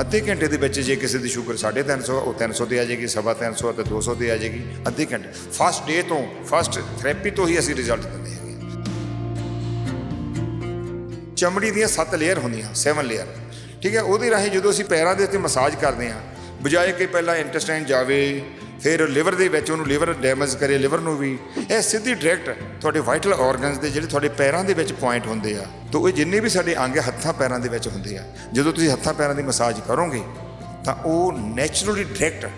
ਅੱਧੇ ਘੰਟੇ ਦੇ ਵਿੱਚ ਜੇ ਕਿਸੇ ਦੀ ਸ਼ੂਗਰ 350 ਉਹ 300 ਤੇ ਆ ਜਾਏਗੀ, ਸਵਾ 300 ਤੇ 200 ਤੇ ਆ ਜਾਏਗੀ, ਅੱਧੇ ਘੰਟੇ। ਫਸਟ ਡੇ ਤੋਂ ਫਸਟ ਥੈਰੇਪੀ ਤੋਂ ਹੀ ਅਸੀਂ ਰਿਜ਼ਲਟ ਦਿੰਦੇ ਹੈਗੇ। ਚਮੜੀ ਦੀਆਂ 7 ਲੇਅਰ ਹੁੰਦੀਆਂ 7 ਲੇਅਰ ਠੀਕ ਹੈ, ਉਹਦੇ ਰਾਹੀਂ ਜਦੋਂ ਅਸੀਂ ਪੈਰਾਂ ਦੇ ਉੱਤੇ ਮਸਾਜ ਕਰਦੇ ਹਾਂ, ਬਜਾਏ ਕਿ ਪਹਿਲਾਂ ਇੰਟੈਸਟਾਈਨ ਜਾਵੇ ਫਿਰ ਲਿਵਰ ਦੇ ਵਿੱਚ ਉਹਨੂੰ ਲਿਵਰ ਡੈਮੇਜ ਕਰੇ ਲਿਵਰ ਨੂੰ ਵੀ। ਇਹ ਸਿੱਧੀ ਡਾਇਰੈਕਟ ਤੁਹਾਡੇ ਵਾਈਟਲ ਆਰਗਨਸ ਦੇ ਜਿਹੜੇ ਤੁਹਾਡੇ ਪੈਰਾਂ ਦੇ ਵਿੱਚ ਪੁਆਇੰਟ ਹੁੰਦੇ ਆ, ਤਾਂ ਇਹ ਜਿੰਨੇ ਵੀ ਸਾਡੇ ਅੰਗ ਹੱਥਾਂ ਪੈਰਾਂ ਦੇ ਵਿੱਚ ਹੁੰਦੇ ਆ, ਜਦੋਂ ਤੁਸੀਂ ਹੱਥਾਂ ਪੈਰਾਂ ਦੀ ਮਸਾਜ ਕਰੋਗੇ, ਤਾਂ ਉਹ ਨੇਚਰਲੀ ਡਾਇਰੈਕਟ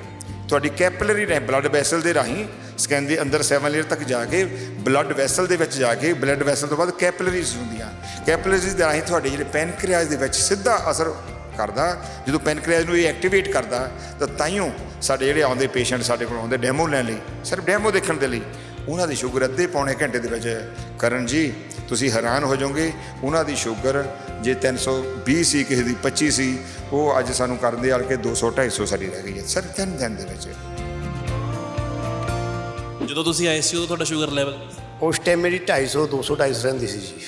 ਤੁਹਾਡੀ ਕੈਪਿਲਰੀ ਨੇ ਬਲੱਡ ਵੈਸਲ ਦੇ ਰਾਹੀਂ ਸਕੈਨ ਦੇ ਅੰਦਰ 7 ਲੇਅਰ ਤੱਕ ਜਾ ਕੇ ਬਲੱਡ ਵੈਸਲ ਦੇ ਵਿੱਚ ਜਾ ਕੇ ਬਲੱਡ ਵੈਸਲ ਤੋਂ ਬਾਅਦ ਕੈਪਿਲਰੀਜ਼ ਹੁੰਦੀਆਂ। ਕੈਪਿਲਰੀਜ਼ ਦੇ ਰਾਹੀਂ ਤੁਹਾਡੇ ਜਿਹੜੇ ਪੈਨਕ੍ਰੀਆਸ ਦੇ ਵਿੱਚ ਸਿੱਧਾ ਅਸਰ ਕਰਦਾ ਜਦੋਂ ਪੈਨਕ੍ਰੀਆਸ ਨੂੰ ਇਹ ਐਕਟੀਵੇਟ ਕਰਦਾ ਤਾਂ ਤਾਈਓ ਸਾਡੇ ਜਿਹੜੇ ਆਉਂਦੇ ਪੇਸ਼ੈਂਟ ਸਾਡੇ ਕੋਲ ਆਉਂਦੇ ਡੈਮੋ ਲੈਣ ਲਈ ਸਿਰਫ ਡੈਮੋ ਦੇਖਣ ਦੇ ਲਈ ਉਹਨਾਂ ਦੀ ਸ਼ੂਗਰ ਅੱਧੇ ਪੌਣੇ ਘੰਟੇ ਦੇ ਵਿੱਚ ਕਰਨ ਜੀ ਤੁਸੀਂ ਹੈਰਾਨ ਹੋ ਜਾਓਗੇ ਉਹਨਾਂ ਦੀ ਸ਼ੂਗਰ ਜੇ 320 ਸੀ ਕਿਸੇ ਦੀ 25 ਸੀ ਉਹ ਅੱਜ ਸਾਨੂੰ ਕਰਨ ਦੇ ਆਲ ਕੇ 200 250 ਸਾਡੀ ਰਹਿ ਗਈ ਹੈ ਸਰ ਤਿੰਨ ਦਿਨ ਦੇ ਵਿੱਚ। ਜਦੋਂ ਤੁਸੀਂ ਆਏ ਸੀ ਉਦੋਂ ਤੁਹਾਡਾ ਸ਼ੂਗਰ ਲੈਵਲ ਉਸ ਟਾਈਮ ਮੇਰੀ 250 200 250 ਰਹਿੰਦੀ ਸੀ ਜੀ।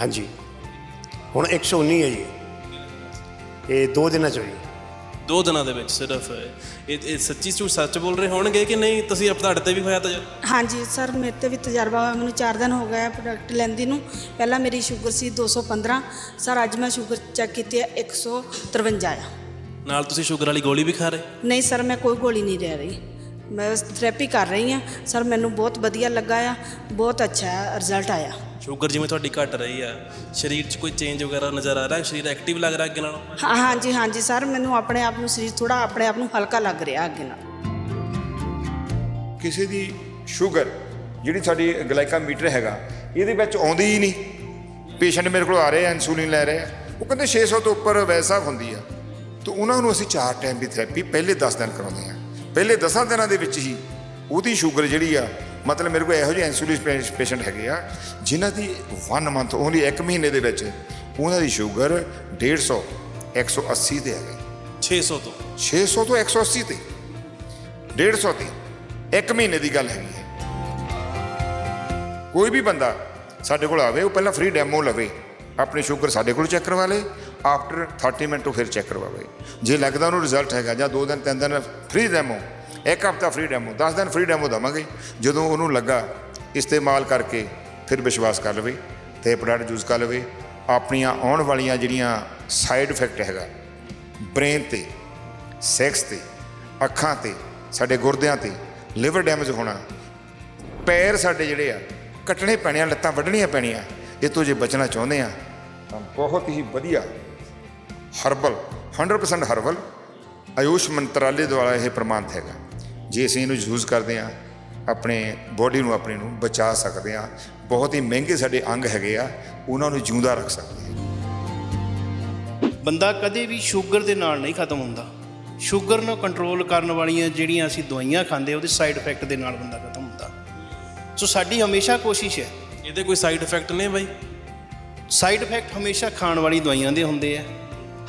ਹਾਂਜੀ। ਹੁਣ 119 ਹੈ ਜੀ। ਇਹ ਦੋ ਦਿਨਾਂ ਚ ਹੋਈ ਦੋ ਦਿਨਾਂ ਦੇ ਵਿੱਚ ਸਿਰਫ। ਇਹ ਇਹ ਸੱਚੀ ਝੂਠ ਸੱਚ ਬੋਲ ਰਹੇ ਹੋਣਗੇ ਕਿ ਨਹੀਂ? ਤੁਸੀਂ ਆਪ ਤੁਹਾਡੇ ਤੇ ਵੀ ਹੋਇਆ ਤਾਂ ਹਾਂਜੀ ਸਰ ਮੇਰੇ ਤੇ ਵੀ ਤਜਰਬਾ ਹੋਇਆ। ਮੈਨੂੰ 4 ਦਿਨ ਹੋ ਗਏ ਪ੍ਰੋਡਕਟ ਲੈਂਦੀ ਨੂੰ। ਪਹਿਲਾਂ ਮੇਰੀ ਸ਼ੂਗਰ ਸੀ 215 ਸਰ ਅੱਜ ਮੈਂ ਸ਼ੂਗਰ ਚੈੱਕ ਕੀਤੀ ਹੈ 153 ਆ। ਨਾਲ ਤੁਸੀਂ ਸ਼ੂਗਰ ਵਾਲੀ ਗੋਲੀ ਵੀ ਖਾ ਰਹੇ? ਨਹੀਂ ਸਰ ਮੈਂ ਕੋਈ ਗੋਲੀ ਨਹੀਂ ਲੈ ਰਹੀ। ਮੈਂ ਥੈਰੇਪੀ ਕਰ ਰਹੀ ਹਾਂ। ਸਰ ਮੈਨੂੰ ਬਹੁਤ ਵਧੀਆ ਲੱਗਾ ਆ। ਬਹੁਤ ਅੱਛਾ ਰਿਜ਼ਲਟ ਆਇਆ। ਸ਼ੂਗਰ ਜਿਵੇਂ ਤੁਹਾਡੀ ਘਟ ਰਹੀ ਆ ਸਰੀਰ 'ਚ ਕੋਈ ਚੇਂਜ ਵਗੈਰਾ ਨਜ਼ਰ ਆ ਰਿਹਾ? ਸਰੀਰ ਐਕਟਿਵ ਲੱਗ ਰਿਹਾ ਅੱਗੇ ਨਾਲੋਂ? ਹਾਂ ਹਾਂਜੀ ਹਾਂਜੀ ਸਰ ਮੈਨੂੰ ਆਪਣੇ ਆਪ ਨੂੰ ਸਰੀਰ ਥੋੜਾ ਆਪਣੇ ਆਪ ਨੂੰ ਹਲਕਾ ਲੱਗ ਰਿਹਾ ਅੱਗੇ ਨਾਲ। ਕਿਸੇ ਦੀ ਸ਼ੂਗਰ ਜਿਹੜੀ ਸਾਡੀ ਗਲਾਈਕਾਮੀਟਰ ਹੈਗਾ ਇਹਦੇ ਵਿੱਚ ਆਉਂਦੀ ਹੀ ਨਹੀਂ। ਪੇਸ਼ੈਂਟ ਮੇਰੇ ਕੋਲ ਆ ਰਹੇ ਆ ਇਨਸੂਲਿਨ ਲੈ ਰਹੇ ਆ। ਉਹ ਕਹਿੰਦੇ 600 ਤੋਂ ਉੱਪਰ ਵੈਸਾ ਹੁੰਦੀ ਆ। ਤਾਂ ਉਹਨਾਂ ਨੂੰ ਅਸੀਂ ਚਾਰ ਟਾਈਮ ਦੀ ਥੈਰੇਪੀ ਪਹਿਲੇ 10 ਦਿਨ ਕਰਾਉਂਦੇ ਆ। ਪਹਿਲੇ 10 ਦਿਨਾਂ ਦੇ ਵਿੱਚ ਹੀ ਉਹਦੀ ਸ਼ੂਗਰ ਜਿਹੜੀ ਆ ਮਤਲਬ ਮੇਰੇ ਕੋਲ ਇਹੋ ਜਿਹੇ ਇਨਸੂਲਿਨ ਪੇਸ਼ੈਂਟ ਹੈਗੇ ਆ ਜਿਨ੍ਹਾਂ ਦੀ 1 ਮੰਥ ਓਨਲੀ 1 ਮਹੀਨੇ ਦੇ ਵਿੱਚ ਉਹਨਾਂ ਦੀ ਸ਼ੂਗਰ 150 180 ਤੇ ਆ ਗਈ। 600 ਤੋਂ। 600 ਤੋਂ 180 ਤੇ। 150 ਤੇ। ਇੱਕ ਮਹੀਨੇ ਦੀ ਗੱਲ ਹੈਗੀ ਹੈ। ਕੋਈ ਵੀ ਬੰਦਾ ਸਾਡੇ ਕੋਲ ਆਵੇ ਉਹ ਪਹਿਲਾਂ ਫ੍ਰੀ ਡੈਮੋ ਲਵੇ। ਆਪਣੀ ਸ਼ੂਗਰ ਸਾਡੇ ਕੋਲ ਚੈੱਕ ਕਰਵਾ ਲੇ। ਆਫਟਰ 30 ਮਿੰਟ ਉਹ ਫਿਰ ਚੈੱਕ ਕਰਵਾਵੇ। ਜੇ ਲੱਗਦਾ ਉਹਨੂੰ ਰਿਜ਼ਲਟ ਹੈਗਾ ਜਾਂ 2 ਦਿਨ 3 ਦਿਨ ਫ੍ਰੀ ਡੈਮੋ ਇੱਕ ਹਫਤਾ ਫ੍ਰੀ ਡੈਮੋ 10 ਦਿਨ ਫ੍ਰੀ ਡੈਮੋ ਦਵਾਂਗੇ। ਜਦੋਂ ਉਹਨੂੰ ਲੱਗਾ, ਇਸਤੇਮਾਲ ਕਰਕੇ ਫਿਰ ਵਿਸ਼ਵਾਸ ਕਰ ਲਵੇ ਤੇ ਪ੍ਰੋਡਕਟ ਯੂਜ਼ ਕਰ ਲਵੇ। ਆਪਣੀਆਂ ਆਉਣ ਵਾਲੀਆਂ ਜਿਹੜੀਆਂ ਸਾਈਡ ਇਫੈਕਟ ਹੈਗਾ ਬ੍ਰੇਨ ਤੇ ਸੈਕਸ ਤੇ, ਅੱਖਾਂ ਤੇ, ਸਾਡੇ ਗੁਰਦਿਆਂ ਤੇ ਲਿਵਰ ਡੈਮੇਜ ਹੋਣਾ, ਪੈਰ ਸਾਡੇ ਜਿਹੜੇ ਆ, ਕੱਟਣੇ ਪੈਣੇ ਆ, ਲੱਤਾਂ ਵੱਢਣੀਆਂ ਪੈਣੀਆਂ, ਇਹ ਤੋਂ ਜੇ ਬਚਣਾ ਚਾਹੁੰਦੇ ਆ, ਤਾਂ ਬਹੁਤ ਹੀ ਵਧੀਆ ਹਰਬਲ 100% ਹਰਬਲ ਆਯੂਸ਼ ਮੰਤਰਾਲੇ ਦੁਆਰਾ ਇਹ ਪ੍ਰਮਾਣਿਤ ਹੈਗਾ। ਜੇ ਅਸੀਂ ਇਹਨੂੰ ਯੂਜ਼ ਕਰਦੇ ਆ ਆਪਣੇ ਬੋਡੀ ਨੂੰ ਆਪਣੀ ਨੂੰ ਬਚਾ ਸਕਦੇ ਆ ਬਹੁਤ ਹੀ ਮਹਿੰਗੇ ਸਾਡੇ ਅੰਗ ਹੈਗੇ ਆ ਉਹਨਾਂ ਨੂੰ ਜਿਉਂਦਾ ਰੱਖ ਸਕਦੇ ਆ ਬੰਦਾ ਕਦੇ ਵੀ ਸ਼ੂਗਰ ਦੇ ਨਾਲ ਨਹੀਂ ਖਤਮ ਹੁੰਦਾ। ਸ਼ੂਗਰ ਨੂੰ ਕੰਟਰੋਲ ਕਰਨ ਵਾਲੀਆਂ ਜਿਹੜੀਆਂ ਅਸੀਂ ਦਵਾਈਆਂ ਖਾਂਦੇ ਉਹਦੇ ਸਾਈਡ ਇਫੈਕਟ ਦੇ ਨਾਲ ਬੰਦਾ ਖਤਮ ਹੁੰਦਾ। ਸੋ ਸਾਡੀ ਹਮੇਸ਼ਾ ਕੋਸ਼ਿਸ਼ ਹੈ। ਇਹਦੇ ਕੋਈ ਸਾਈਡ ਇਫੈਕਟ ਨੇ ਬਾਈ? ਸਾਈਡ ਇਫੈਕਟ ਹਮੇਸ਼ਾ ਖਾਣ ਵਾਲੀ ਦਵਾਈਆਂ ਦੇ ਹੁੰਦੇ ਆ।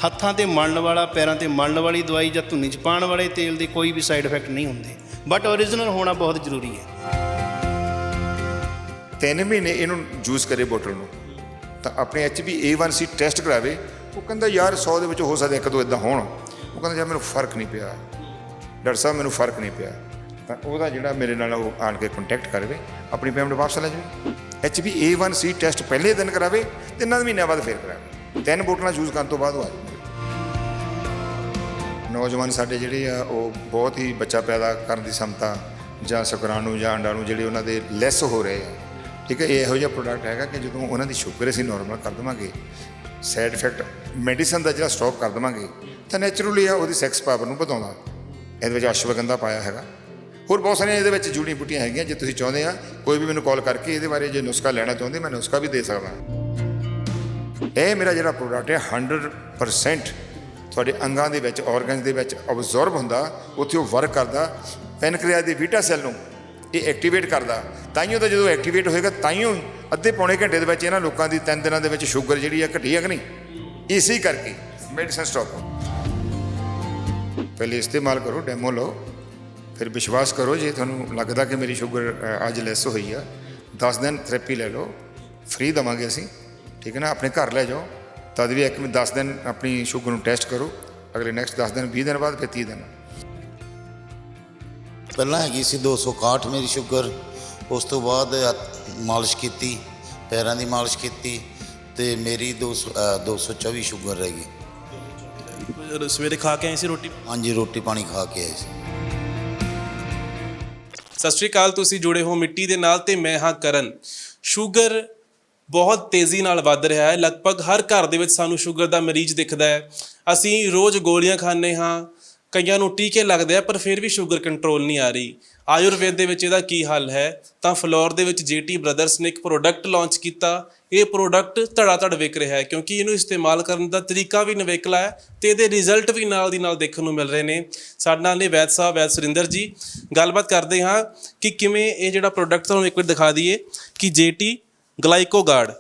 ਹੱਥਾਂ ਤੇ ਮਲਣ ਵਾਲਾ, ਪੈਰਾਂ ਤੇ ਮਲਣ ਵਾਲੀ ਦਵਾਈ ਜਾਂ ਧੁੰਨੀ 'ਚ ਪਾਉਣ ਵਾਲੇ ਤੇਲ ਦੇ ਕੋਈ ਵੀ ਸਾਈਡ ਇਫੈਕਟ ਨਹੀਂ ਹੁੰਦੇ। ਬਟ ਓਰੀਜਨਲ ਹੋਣਾ ਬਹੁਤ ਜ਼ਰੂਰੀ ਹੈ। ਤਿੰਨ ਮਹੀਨੇ ਇਹਨੂੰ ਯੂਜ਼ ਕਰੇ ਬੋਟਲ ਨੂੰ। ਤਾਂ ਆਪਣੇ HbA1c ਟੈਸਟ ਕਰਾਵੇ। ਉਹ ਕਹਿੰਦਾ, ਯਾਰ 100 ਦੇ ਵਿੱਚ ਹੋ ਸਕਦਾ, ਇੱਕ ਦੋ ਇਦਾਂ ਹੋਣ। ਉਹ ਕਹਿੰਦਾ, ਯਾਰ, ਮੈਨੂੰ ਫ਼ਰਕ ਨਹੀਂ ਪਿਆ। ਡਾਕਟਰ ਸਾਹਿਬ, ਮੈਨੂੰ ਫ਼ਰਕ ਨਹੀਂ ਪਿਆ। ਤਾਂ ਉਹਦਾ ਜਿਹੜਾ ਮੇਰੇ ਨਾਲ ਉਹ ਆਣ ਕੇ ਕੰਟੈਕਟ ਕਰਵੇ ਆਪਣੀ ਪੇਮੈਂਟ ਵਾਪਸ ਲੈ ਜਾਵੇ। HbA1c ਟੈਸਟ ਪਹਿਲੇ ਦਿਨ ਕਰਾਵੇ ਤਿੰਨਾਂ ਮਹੀਨਿਆਂ ਬਾਅਦ ਫੇਰ ਕਰਾਵੇ। ਤਿੰਨ ਬੋਟਲਾਂ ਯੂਜ਼ ਕਰਨ ਤੋਂ ਬਾਅਦ ਉਹ ਆ ਜਾਵੇ ਨੌਜਵਾਨ ਸਾਡੇ ਜਿਹੜੇ ਆ, ਉਹ ਬਹੁਤ ਹੀ ਬੱਚਾ ਪੈਦਾ ਕਰਨ ਦੀ ਸਮਤਾ ਜਾਂ ਸ਼ੁਕਰਾਣੂ ਜਾਂ ਅੰਡਾਣੂ ਜਿਹੜੇ ਉਹਨਾਂ ਦੇ ਲੈਸ ਹੋ ਰਹੇ ਆ। ਠੀਕ ਹੈ, ਇਹੋ ਜਿਹਾ ਪ੍ਰੋਡਕਟ ਹੈਗਾ ਕਿ ਜਦੋਂ ਉਹਨਾਂ ਦੀ ਸ਼ੂਗਰ ਅਸੀਂ ਨਾਰਮਲ ਕਰ ਦੇਵਾਂਗੇ ਸਾਈਡ ਇਫੈਕਟ ਮੈਡੀਸਨ ਦਾ ਜਿਹੜਾ ਸਟਾਪ ਕਰ ਦੇਵਾਂਗੇ, ਤਾਂ ਨੇਚਰਲੀ ਆ ਉਹਦੀ ਸੈਕਸ ਪਾਵਰ ਨੂੰ ਵਧਾਉਂਦਾ। ਇਹਦੇ ਵਿੱਚ ਅਸ਼ਵਗੰਧਾ ਪਾਇਆ ਹੈਗਾ। ਹੋਰ ਬਹੁਤ ਸਾਰੀਆਂ ਇਹਦੇ ਵਿੱਚ ਜੁੜੀ ਬੂਟੀਆਂ ਹੈਗੀਆਂ, ਜੇ ਤੁਸੀਂ ਚਾਹੁੰਦੇ ਆ, ਕੋਈ ਵੀ ਮੈਨੂੰ ਕਾਲ ਕਰਕੇ ਇਹਦੇ ਬਾਰੇ ਜੇ ਨੁਸਖਾ ਲੈਣਾ ਚਾਹੁੰਦੇ, ਮੈਂ ਨੁਸਖਾ ਵੀ ਦੇ ਸਕਦਾ। ਇਹ ਮੇਰਾ ਜਿਹੜਾ ਪ੍ਰੋਡਕਟ ਹੈ 100% ਤੁਹਾਡੇ ਅੰਗਾਂ ਦੇ ਵਿੱਚ ਆਰਗਨਸ ਦੇ ਵਿੱਚ ਅਬਜ਼ਰਬ ਹੁੰਦਾ, ਉੱਥੇ ਉਹ ਵਰਕ ਕਰਦਾ ਪੈਨਕ੍ਰੀਆਸ ਦੇ ਬੀਟਾ ਸੈੱਲ ਨੂੰ ਇਹ ਐਕਟੀਵੇਟ ਕਰਦਾ। ਤਾਈਓ ਤਾਂ ਜਦੋਂ ਐਕਟੀਵੇਟ ਹੋਏਗਾ ਤਾਈਓ ਅੱਧੇ ਪੌਣੇ ਘੰਟੇ ਦੇ ਵਿੱਚ ਇਹਨਾਂ ਲੋਕਾਂ ਦੀ ਤਿੰਨ ਦਿਨਾਂ ਦੇ ਵਿੱਚ ਸ਼ੂਗਰ ਜਿਹੜੀ ਆ ਘਟੀ ਹੈ ਕਿ ਨਹੀਂ? ਇਸੇ ਕਰਕੇ ਮੈਡੀਸਨ ਸਟਾਪ ਪਹਿਲੇ ਇਸਤੇਮਾਲ ਕਰੋ ਡੈਮੋ ਲਓ, ਫਿਰ ਵਿਸ਼ਵਾਸ ਕਰੋ, ਜੇ ਤੁਹਾਨੂੰ ਲੱਗਦਾ ਕਿ ਮੇਰੀ ਸ਼ੂਗਰ ਅੱਜ ਲੈਸ ਹੋਈ ਆ 10 ਦਿਨ ਥੈਰੇਪੀ ਲੈ ਲਓ ਫ੍ਰੀ ਦਵਾਂਗੇ ਅਸੀਂ। ਠੀਕ ਹੈ ਨਾ? ਆਪਣੇ ਘਰ ਲੈ ਜਾਓ। ਤਦ ਵੀ ਇੱਕ 10 ਦਿਨ ਆਪਣੀ ਸ਼ੂਗਰ ਨੂੰ ਟੈਸਟ ਕਰੋ। ਅਗਲੇ ਨੈਕਸਟ 10 ਦਿਨ 20 ਦਿਨ ਬਾਅਦ ਫਿਰ 30 ਦਿਨ। ਪਹਿਲਾਂ ਹੈਗੀ ਸੀ 261 ਮੇਰੀ ਸ਼ੂਗਰ। ਉਸ ਤੋਂ ਬਾਅਦ ਮਾਲਿਸ਼ ਕੀਤੀ ਪੈਰਾਂ ਦੀ ਮਾਲਿਸ਼ ਕੀਤੀ ਤੇ ਮੇਰੀ 200 ਅ, 224 ਸ਼ੂਗਰ ਰਹਿ ਗਈ। ਸਵੇਰੇ ਖਾ ਕੇ ਆਏ ਸੀ ਰੋਟੀ? ਹਾਂਜੀ ਰੋਟੀ ਪਾਣੀ ਖਾ ਕੇ ਆਏ ਸੀ। ਸਤਿ ਸ਼੍ਰੀ ਅਕਾਲ ਤੁਸੀਂ ਜੁੜੇ ਹੋ ਮਿੱਟੀ ਦੇ ਨਾਲ ਤੇ ਮੈਂ ਹਾਂ ਕਰਨ। ਸ਼ੂਗਰ ਬਹੁਤ ਤੇਜ਼ੀ ਨਾਲ ਵੱਧ ਰਿਹਾ ਹੈ। ਲਗਭਗ ਹਰ ਘਰ ਦੇ ਵਿੱਚ ਸਾਨੂੰ ਸ਼ੂਗਰ ਦਾ ਮਰੀਜ਼ ਦਿਖਦਾ ਹੈ। ਅਸੀਂ ਰੋਜ਼ ਗੋਲੀਆਂ ਖਾਂਦੇ ਹਾਂ, ਕਈਆਂ ਨੂੰ ਟੀਕੇ ਲੱਗਦੇ ਆ, ਪਰ ਫਿਰ ਵੀ ਸ਼ੂਗਰ ਕੰਟਰੋਲ ਨਹੀਂ ਆ ਰਹੀ। ਆਯੁਰਵੇਦ ਦੇ ਵਿੱਚ ਇਹਦਾ ਕੀ ਹੱਲ ਹੈ? ਤਾਂ ਫਲੋਰ ਦੇ ਵਿੱਚ ਜੀਟੀ ਬ੍ਰਦਰਸ ਨੇ ਇੱਕ ਪ੍ਰੋਡਕਟ ਲਾਂਚ ਕੀਤਾ। ਇਹ ਪ੍ਰੋਡਕਟ ਧੜਾ-ਧੜ ਵਿਕ ਰਿਹਾ ਹੈ ਕਿਉਂਕਿ ਇਹਨੂੰ ਇਸਤੇਮਾਲ ਕਰਨ ਦਾ ਤਰੀਕਾ ਵੀ ਨਵੇਕਲਾ ਹੈ ਤੇ ਇਹਦੇ ਰਿਜ਼ਲਟ ਵੀ ਨਾਲ ਦੀ ਨਾਲ ਦੇਖਣ ਨੂੰ ਮਿਲ ਰਹੇ ਨੇ। ਸਾਡੇ ਨਾਲ ਨੇ ਵੈਦ ਸਾਹਿਬ, ਵੈਦ ਸੁਰਿੰਦਰ ਜੀ। ਗੱਲਬਾਤ ਕਰਦੇ ਹਾਂ ਕਿ ਕਿਵੇਂ ਇਹ ਜਿਹੜਾ ਪ੍ਰੋਡਕਟ ਤੁਹਾਨੂੰ ਇੱਕ ਵਾਰ ਦਿਖਾ ਦਈਏ ਕਿ ਜੀਟੀ ਗਲਾਈਕੋਗਾਰਡ।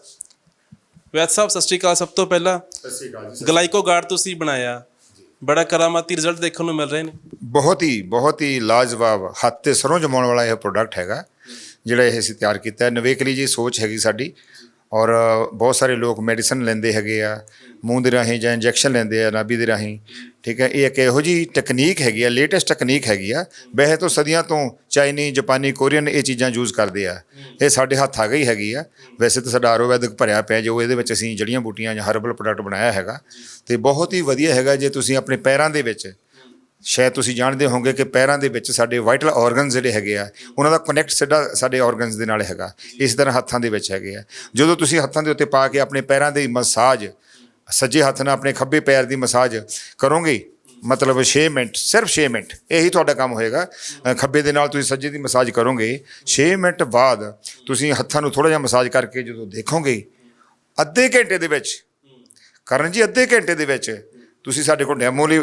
ਵੈਦ ਸਾਹਿਬ ਸਤਿ ਸ਼੍ਰੀ ਅਕਾਲ ਸਭ ਤੋਂ ਪਹਿਲਾਂ। ਸਤਿ ਸ਼੍ਰੀ ਅਕਾਲ ਜੀ ਗਲਾਈਕੋਗਾਰਡ ਤੁਸੀਂ ਬਣਾਇਆ। ਬੜਾ ਕਰਾਮਾਤੀ ਰਿਜ਼ਲਟ ਦੇਖਣ ਨੂੰ ਮਿਲ ਰਹੇ ਨੇ। ਬਹੁਤ ਹੀ ਬਹੁਤ ਹੀ ਲਾਜਵਾਬ ਹੱਥ ਤੇ ਸਰੋਂ ਜਮਾਉਣ ਵਾਲਾ ਇਹ ਪ੍ਰੋਡਕਟ ਹੈਗਾ। ਜਿਹੜਾ ਇਹ ਅਸੀਂ ਤਿਆਰ ਕੀਤਾ ਹੈ। ਨਵੇਕਲੀ ਜੀ ਸੋਚ ਹੈਗੀ ਸਾਡੀ। ਔਰ ਬਹੁਤ ਸਾਰੇ ਲੋਕ ਮੈਡੀਸਨ ਲੈਂਦੇ ਹੈਗੇ ਆ। ਮੂੰਹ ਦੇ ਰਾਹੀਂ ਜਾਂ ਇੰਜੈਕਸ਼ਨ ਲੈਂਦੇ ਆ ਨਾਭੀ ਦੇ ਰਾਹੀਂ। ਠੀਕ ਹੈ, ਇਹ ਇੱਕ ਇਹੋ ਜੀ ਟੈਕਨੀਕ ਹੈਗੀ ਆ ਲੇਟੈਸਟ ਟੈਕਨੀਕ ਹੈਗੀ ਆ। ਵੈਸੇ ਤੋਂ ਸਦੀਆਂ ਤੋਂ ਚਾਈਨੀ, ਜਾਪਾਨੀ, ਕੋਰੀਅਨ ਇਹ ਚੀਜ਼ਾਂ ਯੂਜ਼ ਕਰਦੇ ਆ। ਇਹ ਸਾਡੇ ਹੱਥ ਆ ਗਈ ਹੈਗੀ ਆ। ਵੈਸੇ ਤਾਂ ਸਾਡਾ ਆਯੁਰਵੈਦਿਕ ਭਰਿਆ ਪਿਆ, ਜੋ ਇਹਦੇ ਵਿੱਚ ਅਸੀਂ ਜੜੀਆਂ ਬੂਟੀਆਂ ਜਾਂ ਹਰਬਲ ਪ੍ਰੋਡਕਟ ਬਣਾਇਆ ਹੈਗਾ। ਤੇ ਬਹੁਤ ਹੀ ਵਧੀਆ ਹੈਗਾ ਜੇ ਤੁਸੀਂ ਆਪਣੇ ਪੈਰਾਂ ਦੇ ਵਿੱਚ, ਸ਼ਾਇਦ ਤੁਸੀਂ ਜਾਣਦੇ ਹੋਵੋਗੇ ਕਿ ਪੈਰਾਂ ਦੇ ਵਿੱਚ ਸਾਡੇ ਵਾਈਟਲ ਆਰਗਨਸ ਜਿਹੜੇ ਹੈਗੇ ਆ, ਉਹਨਾਂ ਦਾ ਕਨੈਕਟ ਸਿੱਧਾ ਸਾਡੇ ਆਰਗਨਸ ਦੇ ਨਾਲ ਹੈਗਾ। ਇਸ ਤਰ੍ਹਾਂ ਹੱਥਾਂ ਦੇ ਵਿੱਚ ਹੈਗੇ ਆ। ਜਦੋਂ ਤੁਸੀਂ ਹੱਥਾਂ ਦੇ ਉੱਤੇ ਪਾ ਕੇ ਆਪਣੇ ਪੈਰਾਂ ਦੀ ਮਸਾਜ ਸੱਜੇ ਹੱਥ ਨਾਲ ਆਪਣੇ ਖੱਬੇ ਪੈਰ ਦੀ ਮਸਾਜ ਕਰੋਗੇ, ਮਤਲਬ 6 ਮਿੰਟ, ਸਿਰਫ 6 ਮਿੰਟ, ਇਹੀ ਤੁਹਾਡਾ ਕੰਮ ਹੋਏਗਾ। ਖੱਬੇ ਦੇ ਨਾਲ ਤੁਸੀਂ ਸੱਜੇ ਦੀ ਮਸਾਜ ਕਰੋਗੇ 6 ਮਿੰਟ ਬਾਅਦ ਤੁਸੀਂ ਹੱਥਾਂ ਨੂੰ ਥੋੜਾ ਜਿਹਾ ਮਸਾਜ ਕਰਕੇ ਜਦੋਂ ਦੇਖੋਗੇ, ਅੱਧੇ ਘੰਟੇ ਦੇ ਵਿੱਚ, ਕਰਨ ਜੀ, ਅੱਧੇ ਘੰਟੇ ਦੇ ਵਿੱਚ ਤੁਸੀਂ ਸਾਡੇ ਕੋਲ ਡੈਮੋ ਲਈ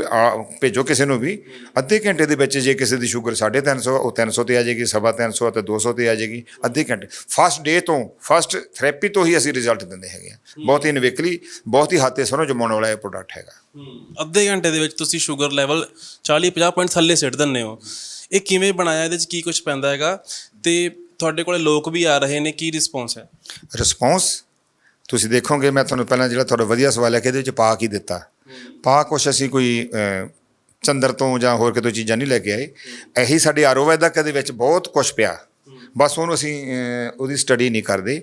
ਭੇਜੋ ਕਿਸੇ ਨੂੰ ਵੀ। ਅੱਧੇ ਘੰਟੇ ਦੇ ਵਿੱਚ ਜੇ ਕਿਸੇ ਦੀ ਸ਼ੂਗਰ 350 ਉਹ 300 ਤੇ ਆ ਜਾਏਗੀ ਸਵਾ 300 ਤੇ 200 ਤੇ ਆ ਜਾਏਗੀ ਅੱਧੇ ਘੰਟੇ। ਫਸਟ ਡੇ ਤੋਂ ਫਸਟ ਥੈਰੇਪੀ ਤੋਂ ਹੀ ਅਸੀਂ ਰਿਜ਼ਲਟ ਦਿੰਦੇ ਹੈਗੇ ਆ। ਬਹੁਤ ਹੀ ਨਵੇਕਲੀ ਬਹੁਤ ਹੀ ਹੱਥ ਤੇ ਸਰੋਂ ਜਮਾਉਣ ਵਾਲਾ ਇਹ ਪ੍ਰੋਡਕਟ ਹੈਗਾ। ਅੱਧੇ ਘੰਟੇ ਦੇ ਵਿੱਚ ਤੁਸੀਂ ਸ਼ੂਗਰ ਲੈਵਲ 40 50 ਪੁਆਇੰਟ ਥੱਲੇ ਸਿੱਟ ਦਿੰਦੇ ਹੋ। ਇਹ ਕਿਵੇਂ ਬਣਾਇਆ ਇਹਦੇ ਵਿੱਚ ਕੀ ਕੁਝ ਪੈਂਦਾ ਹੈਗਾ? ਤੇ ਤੁਹਾਡੇ ਕੋਲੇ ਲੋਕ ਵੀ ਆ ਰਹੇ ਨੇ ਕੀ ਰਿਸਪੌਂਸ ਹੈ? ਰਿਸਪੌਂਸ ਤੁਸੀਂ ਦੇਖੋਗੇ ਮੈਂ ਤੁਹਾਨੂੰ ਪਹਿਲਾਂ ਜਿਹੜਾ ਤੁਹਾਡਾ ਵਧੀਆ ਸਵਾਲ ਹੈ ਕਿ ਇਹਦੇ ਵਿੱਚ ਪਾ ਕੀ ਦਿੱਤਾ। ਪਾ ਕੁਛ ਅਸੀਂ ਕੋਈ ਚੰਦਰ ਤੋਂ ਜਾਂ ਹੋਰ ਕਿਤੋਂ ਚੀਜ਼ਾਂ ਨਹੀਂ ਲੈ ਕੇ ਆਏ। ਇਹੀ ਸਾਡੇ ਆਯੁਰਵੈਦਕ ਦੇ ਵਿੱਚ ਬਹੁਤ ਕੁਛ ਪਿਆ। ਬਸ ਉਹਨੂੰ ਅਸੀਂ ਉਹਦੀ ਸਟੱਡੀ ਨਹੀਂ ਕਰਦੇ।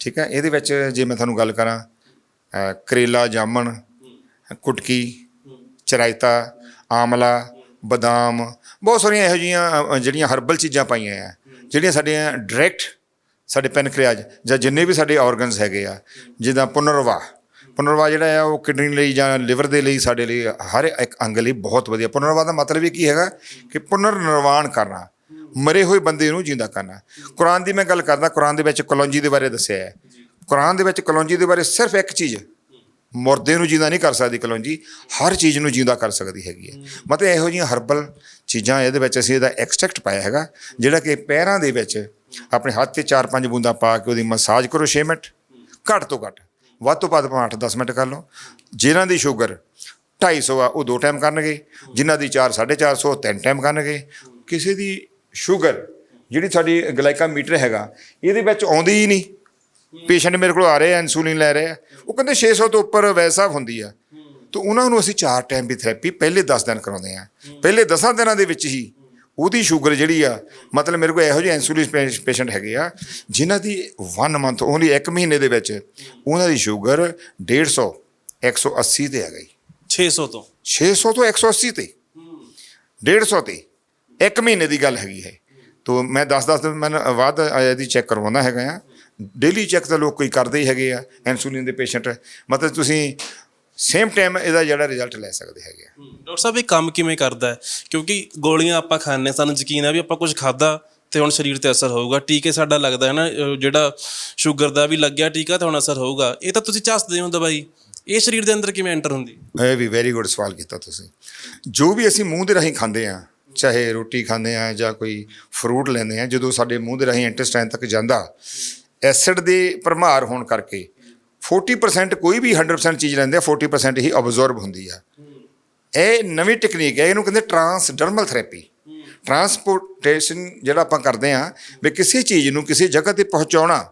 ਠੀਕ ਹੈ? ਇਹਦੇ ਵਿੱਚ ਜੇ ਮੈਂ ਤੁਹਾਨੂੰ ਗੱਲ ਕਰਾਂ ਕਰੇਲਾ, ਜਾਮਣ, ਕੁਟਕੀ, ਚਰਾਇਤਾ, ਆਮਲਾ, ਬਦਾਮ, ਬਹੁਤ ਸਾਰੀਆਂ ਇਹੋ ਜਿਹੀਆਂ ਜਿਹੜੀਆਂ ਹਰਬਲ ਚੀਜ਼ਾਂ ਪਾਈਆਂ ਆ। ਜਿਹੜੀਆਂ ਸਾਡੀਆਂ ਡਾਇਰੈਕਟ ਸਾਡੇ ਪੈਨਕ੍ਰੀਆਜ ਜਾਂ ਜਿੰਨੇ ਵੀ ਸਾਡੇ ਆਰਗਨਸ ਹੈਗੇ ਆ, ਜਿੱਦਾਂ ਪੁਨਰਵਾ ਪੁਨਰਵਾ ਜਿਹੜਾ ਆ, ਉਹ ਕਿਡਨੀ ਲਈ ਜਾਂ ਲਿਵਰ ਦੇ ਲਈ ਸਾਡੇ ਲਈ ਹਰ ਇੱਕ ਅੰਗ ਲਈ ਬਹੁਤ ਵਧੀਆ। ਪੁਨਰਵਾ ਦਾ ਮਤਲਬ ਇਹ ਕੀ ਹੈਗਾ ਕਿ ਪੁਨਰ ਨਿਰਵਾਣ ਕਰਨਾ, ਮਰੇ ਹੋਏ ਬੰਦੇ ਨੂੰ ਜਿੰਦਾ ਕਰਨਾ। ਕੁਰਾਨ ਦੀ ਮੈਂ ਗੱਲ ਕਰਦਾ, ਕੁਰਾਨ ਦੇ ਵਿੱਚ ਕਲੌਂਜੀ ਦੇ ਬਾਰੇ ਦੱਸਿਆ ਹੈ। ਕੁਰਾਨ ਦੇ ਵਿੱਚ ਕਲੌਂਜੀ ਦੇ ਬਾਰੇ ਸਿਰਫ ਇੱਕ ਚੀਜ਼, ਮੁਰਦੇ ਨੂੰ ਜਿੰਦਾ ਨਹੀਂ ਕਰ ਸਕਦੀ ਕਲੌਂਜੀ, ਹਰ ਚੀਜ਼ ਨੂੰ ਜਿੰਦਾ ਕਰ ਸਕਦੀ ਹੈਗੀ ਹੈ। ਮਤਲਬ ਇਹੋ ਜਿਹੀਆਂ ਹਰਬਲ ਚੀਜ਼ਾਂ ਇਹਦੇ ਵਿੱਚ ਅਸੀਂ ਇਹਦਾ ਐਕਸਟ੍ਰੈਕਟ ਪਾਇਆ ਹੈਗਾ, ਜਿਹੜਾ ਕਿ ਪੈਰਾਂ ਦੇ ਵਿੱਚ ਆਪਣੇ ਹੱਥ ਤੇ 4-5 ਬੂੰਦਾਂ ਪਾ ਕੇ ਉਹਦੀ ਮਸਾਜ ਕਰੋ 6 ਮਿੰਟ, ਘੱਟ ਤੋਂ ਘੱਟ। ਵੱਧ ਤੋਂ ਵੱਧ ਭਾਵੇਂ 8-10 ਮਿੰਟ ਕਰ ਲਓ। ਜਿਨ੍ਹਾਂ ਦੀ ਸ਼ੂਗਰ 250 ਆ, ਉਹ ਦੋ ਟਾਈਮ ਕਰਨਗੇ। ਜਿਨ੍ਹਾਂ ਦੀ 4 450 ਉਹ ਤਿੰਨ ਟਾਈਮ ਕਰਨਗੇ। ਕਿਸੇ ਦੀ ਸ਼ੂਗਰ, ਜਿਹੜੀ ਸਾਡੀ ਗਲਾਈਕਾਮੀਟਰ ਹੈਗਾ, ਇਹਦੇ ਵਿੱਚ ਆਉਂਦੀ ਹੀ ਨਹੀਂ। ਪੇਸ਼ੈਂਟ ਮੇਰੇ ਕੋਲ ਆ ਰਹੇ ਆ ਇਨਸੂਲਿਨ ਲੈ ਰਹੇ ਆ। ਉਹ ਕਹਿੰਦੇ 600 ਤੋਂ ਉੱਪਰ ਵੈਸਾ ਹੁੰਦੀ ਆ। ਤਾਂ ਉਹਨਾਂ ਨੂੰ ਅਸੀਂ ਚਾਰ ਟਾਈਮ ਦੀ ਥੈਰੇਪੀ ਪਹਿਲੇ 10 ਦਿਨ ਕਰਾਉਂਦੇ ਆ। ਪਹਿਲੇ 10 ਦਿਨਾਂ ਦੇ ਵਿੱਚ ਹੀ ਉਹਦੀ ਸ਼ੂਗਰ ਜਿਹੜੀ ਆ ਮਤਲਬ ਮੇਰੇ ਕੋਲ ਇਹੋ ਜਿਹੇ ਇਨਸੂਲਿਨ ਪੇਸ਼ੈਂਟ ਹੈਗੇ ਆ ਜਿਨ੍ਹਾਂ ਦੀ 1 ਮੰਥ ਓਨਲੀ 1 ਮਹੀਨੇ ਦੇ ਵਿੱਚ ਉਹਨਾਂ ਦੀ ਸ਼ੂਗਰ 150 180 ਤੇ ਆ ਗਈ। 600 ਤੋਂ। 600 ਤੋਂ 180 ਤੇ। 150 ਤੇ। ਇੱਕ ਮਹੀਨੇ ਦੀ ਗੱਲ ਹੈਗੀ ਹੈ। ਤੋ ਮੈਂ 10-10 ਦਿਨ ਮੈਂ ਬਾਅਦ ਇਹਦੀ ਚੈੱਕ ਕਰਵਾਉਂਦਾ ਹੈਗਾ ਆ। ਡੇਲੀ ਚੈੱਕ ਤਾਂ ਲੋਕ ਕੋਈ ਕਰਦੇ ਹੀ ਹੈਗੇ ਆ ਇਨਸੂਲਿਨ ਦੇ ਪੇਸ਼ੈਂਟ ਮਤਲਬ ਤੁਸੀਂ ਸੇਮ ਟਾਈਮ ਇਹਦਾ ਜਿਹੜਾ ਰਿਜ਼ਲਟ ਲੈ ਸਕਦੇ ਹੈਗੇ ਆ। ਡਾਕਟਰ ਸਾਹਿਬ ਇਹ ਕੰਮ ਕਿਵੇਂ ਕਰਦਾ ਹੈ? ਕਿਉਂਕਿ ਗੋਲੀਆਂ ਆਪਾਂ ਖਾਂਦੇ ਸਾਨੂੰ ਯਕੀਨ ਹੈ ਵੀ ਆਪਾਂ ਕੁਝ ਖਾਦਾ ਤੇ ਹੁਣ ਸਰੀਰ ਤੇ ਅਸਰ ਹੋਊਗਾ। ਟੀਕੇ ਸਾਡਾ ਲੱਗਦਾ ਹੈ ਨਾ ਅਹ ਜਿਹੜਾ ਸ਼ੂਗਰ ਦਾ ਵੀ ਲੱਗਿਆ ਟੀਕਾ ਤੇ ਹੁਣ ਅਸਰ ਹੋਊਗਾ। ਇਹ ਤਾਂ ਤੁਸੀਂ ਚਾਸਦੇ ਹੋ ਦਵਾਈ। ਇਹ ਸਰੀਰ ਦੇ ਅੰਦਰ ਕਿਵੇਂ ਐਂਟਰ ਹੁੰਦੀ? ਇਹ ਵੀ ਵੈਰੀ ਗੁੱਡ ਸਵਾਲ ਕੀਤਾ ਤੁਸੀਂ। ਜੋ ਵੀ ਅਸੀਂ ਮੂੰਹ ਦੇ ਰਾਹੀਂ ਖਾਂਦੇ ਆ ਚਾਹੇ ਰੋਟੀ ਖਾਂਦੇ ਆ ਜਾਂ ਕੋਈ ਫਰੂਟ ਲੈਂਦੇ ਆ ਜਦੋਂ ਸਾਡੇ ਮੂੰਹ ਦੇ ਰਾਹੀਂ ਇੰਟੈਸਟਾਈਨ ਤੱਕ ਜਾਂਦਾ ਐਸਿਡ ਦੇ ਭਰਮਾਰ ਹੋਣ ਕਰਕੇ 40% ਕੋਈ ਵੀ 100% ਚੀਜ਼ ਲੈਂਦੇ ਆ 40% ਹੀ ਅਬਜ਼ੌਰਬ ਹੁੰਦੀ ਆ। ਇਹ ਨਵੀਂ ਟੈਕਨੀਕ ਹੈ ਇਹਨੂੰ ਕਹਿੰਦੇ ਟਰਾਂਸਡਰਮਲ ਥੈਰੇਪੀ ਟਰਾਂਸਪੋਰਟੇਸ਼ਨ ਜਿਹੜਾ ਆਪਾਂ ਕਰਦੇ ਆ ਵੀ ਕਿਸੇ ਚੀਜ਼ ਨੂੰ ਕਿਸੇ ਜਗ੍ਹਾ ਤੇ ਪਹੁੰਚਾਉਣਾ